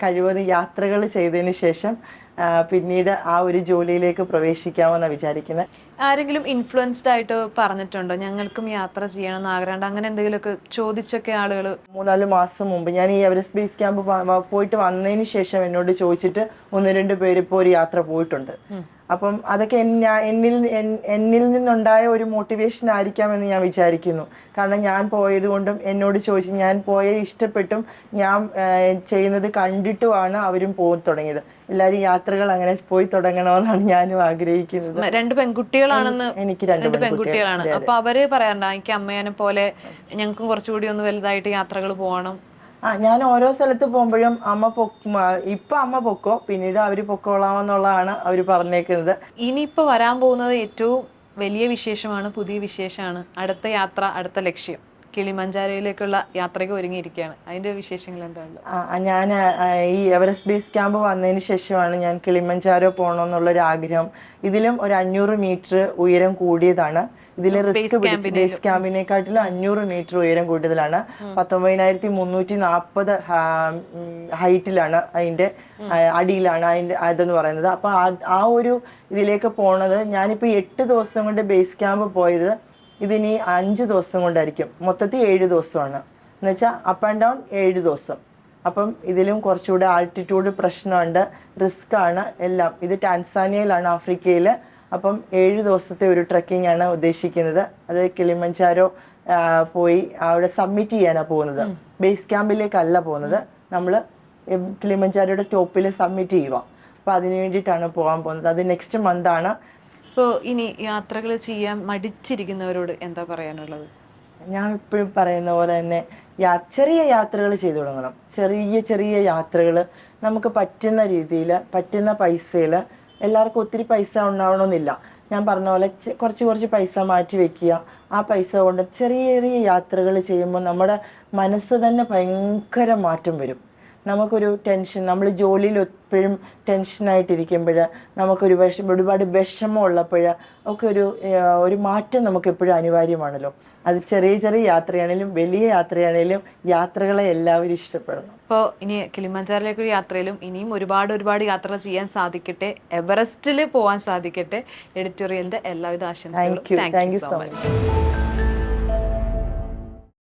S1: കഴിവതും യാത്രകൾ ചെയ്തതിന് ശേഷം പിന്നീട് ആ ഒരു ജോലിയിലേക്ക് പ്രവേശിക്കാമെന്നാണ് വിചാരിക്കുന്നത്
S2: ആരെങ്കിലും ഇൻഫ്ലുവൻസ്ഡ് ആയിട്ട് പറഞ്ഞിട്ടുണ്ടോ? ഞങ്ങൾക്കും യാത്ര ചെയ്യണം എന്ന് ആഗ്രഹമുണ്ട്. അങ്ങനെ എന്തെങ്കിലുമൊക്കെ ചോദിച്ചൊക്കെ ആളുകൾ
S1: മൂന്നാൽ മാസം മുമ്പ് ഞാൻ ഈ എവറസ്റ്റ് ബേസ് ക്യാമ്പ് പോയിട്ട് വന്നതിന് ശേഷം എന്നോട് ചോദിച്ചിട്ട് ഒന്ന് രണ്ട് പേര് ഇപ്പോൾ ഒരു യാത്ര പോയിട്ടുണ്ട്. അപ്പം അതൊക്കെ എന്നിൽ എന്നിൽ നിന്നുണ്ടായ ഒരു മോട്ടിവേഷൻ ആയിരിക്കാമെന്ന് ഞാൻ വിചാരിക്കുന്നു. കാരണം ഞാൻ പോയത് കൊണ്ടും എന്നോട് ചോദിച്ച് ഞാൻ പോയത് ഇഷ്ടപ്പെട്ടും ഞാൻ ചെയ്യുന്നത് കണ്ടിട്ടുമാണ് അവരും പോയി തുടങ്ങിയത്. എല്ലാവരും യാത്രകൾ അങ്ങനെ പോയി തുടങ്ങണമെന്നാണ് ഞാനും ആഗ്രഹിക്കുന്നത്.
S2: രണ്ട് പെൺകുട്ടികളാണെന്ന്
S1: എനിക്ക് രണ്ട്
S2: പെൺകുട്ടികളാണ്. അപ്പൊ അവർ പറയാറുണ്ട് എനിക്ക് അമ്മയനെ പോലെ ഞങ്ങൾക്കും കുറച്ചുകൂടി ഒന്ന് വലുതായിട്ട് യാത്രകൾ പോകണം.
S1: ആ ഞാൻ ഓരോ സ്ഥലത്ത് പോകുമ്പോഴും അമ്മ ഇപ്പൊ അമ്മ പൊക്കോ? പിന്നീട് അവർ പൊക്കോളാമെന്നുള്ളതാണ് അവർ പറഞ്ഞേക്കുന്നത്.
S2: ഇനിയിപ്പോ വരാൻ പോകുന്നത് ഏറ്റവും വലിയ വിശേഷമാണ് പുതിയ വിശേഷമാണ്. അടുത്ത യാത്ര അടുത്ത ലക്ഷ്യം. കിളിമഞ്ചാരയിലേക്കുള്ള യാത്രയ്ക്ക് ഒരുങ്ങിയിരിക്കുകയാണ്. അതിന്റെ വിശേഷങ്ങൾ എന്താണ്
S1: ആ, ഞാൻ ഈ എവറസ്റ്റ് ബേസ് ക്യാമ്പ് വന്നതിന് ശേഷമാണ് ഞാൻ കിളിമഞ്ചാരോ പോകണമെന്നുള്ളൊരു ആഗ്രഹം ഇതിലും ഒരു അഞ്ഞൂറ് മീറ്റർ ഉയരം കൂടിയതാണ്. ഇതിൽ റിസ്ക് പിടിച്ച് ബേസ് ക്യാമ്പിനെക്കാട്ടിലും അഞ്ഞൂറ് മീറ്റർ ഉയരം കൂടുതലാണ്. പത്തൊമ്പതിനായിരത്തി മുന്നൂറ്റി നാൽപ്പത് ഹൈറ്റിലാണ് അതിന്റെ അടിയിലാണ് അതിന്റെ അതെന്ന് പറയുന്നത്. അപ്പൊ ആ- ആ ഒരു ഇതിലേക്ക് പോണത് ഞാനിപ്പോൾ എട്ട് ദിവസം കൊണ്ട് ബേസ് ക്യാമ്പ് പോയത് ഇതിനി അഞ്ച് ദിവസം കൊണ്ടായിരിക്കും. മൊത്തത്തിൽ ഏഴ് ദിവസമാണ്. എന്നുവെച്ചാൽ അപ്പ് ആൻഡ് ഡൗൺ ഏഴ് ദിവസം. അപ്പം ഇതിലും കുറച്ചുകൂടെ ആൾട്ടിറ്റ്യൂഡ് പ്രശ്നമുണ്ട് റിസ്ക് ആണ് എല്ലാം. ഇത് ടാൻസാനിയയിലാണ് ആഫ്രിക്കയിൽ അപ്പം ഏഴ് ദിവസത്തെ ഒരു ട്രക്കിംഗ് ആണ് ഉദ്ദേശിക്കുന്നത്. അത് കിളിമഞ്ചാരോ പോയി അവിടെ സബ്മിറ്റ് ചെയ്യാനാണ് പോകുന്നത്. ബേസ് ക്യാമ്പിലേക്കല്ല പോകുന്നത്. നമ്മൾ കിളിമഞ്ചാരോയുടെ ടോപ്പിൽ സബ്മിറ്റ് ചെയ്യുക. അപ്പോൾ അതിന് വേണ്ടിയിട്ടാണ് പോകാൻ പോകുന്നത്. അത് നെക്സ്റ്റ് മന്ത് ആണ്.
S2: ഇപ്പോൾ ഇനി യാത്രകൾ ചെയ്യാൻ മടിച്ചിരിക്കുന്നവരോട് എന്താ പറയാനുള്ളത്?
S1: ഞാൻ ഇപ്പോഴും പറയുന്ന പോലെ തന്നെ ചെറിയ യാത്രകൾ ചെയ്തു തുടങ്ങണം. ചെറിയ ചെറിയ യാത്രകൾ നമുക്ക് പറ്റുന്ന രീതിയിൽ പറ്റുന്ന പൈസയിൽ എല്ലാവർക്കും ഒത്തിരി പൈസ ഉണ്ടാവണമെന്നില്ല. ഞാൻ പറഞ്ഞ പോലെ കുറച്ച് കുറച്ച് പൈസ മാറ്റി വെക്കുക. ആ പൈസ കൊണ്ട് ചെറിയ ചെറിയ യാത്രകൾ ചെയ്യുമ്പോൾ നമ്മുടെ മനസ്സ് തന്നെ ഭയങ്കര മാറ്റം വരും. നമുക്കൊരു ടെൻഷൻ നമ്മൾ ജോലിയിൽ എപ്പോഴും ടെൻഷനായിട്ടിരിക്കുമ്പോൾ നമുക്കൊരു വിഷമം ഒരുപാട് വിഷമം ഉള്ളപ്പോൾ ഒക്കെ ഒരു ഒരു മാറ്റം നമുക്ക് എപ്പോഴും അനിവാര്യമാണല്ലോ. അത് ചെറിയ ചെറിയ യാത്രയാണെങ്കിലും വലിയ യാത്രയാണെങ്കിലും യാത്രകളെ എല്ലാവരും ഇഷ്ടപ്പെടണം.
S2: ഇപ്പോൾ ഇനി കിളിമഞ്ചാറിലേക്ക് ഒരു യാത്രയിലും ഇനിയും ഒരുപാട് ഒരുപാട് യാത്ര ചെയ്യാൻ സാധിക്കട്ടെ. എവറസ്റ്റിൽ പോകാൻ സാധിക്കട്ടെ. എഡിറ്റോറിയലിന്റെ എല്ലാവിധ ആശംസകളും. Thank you. So much.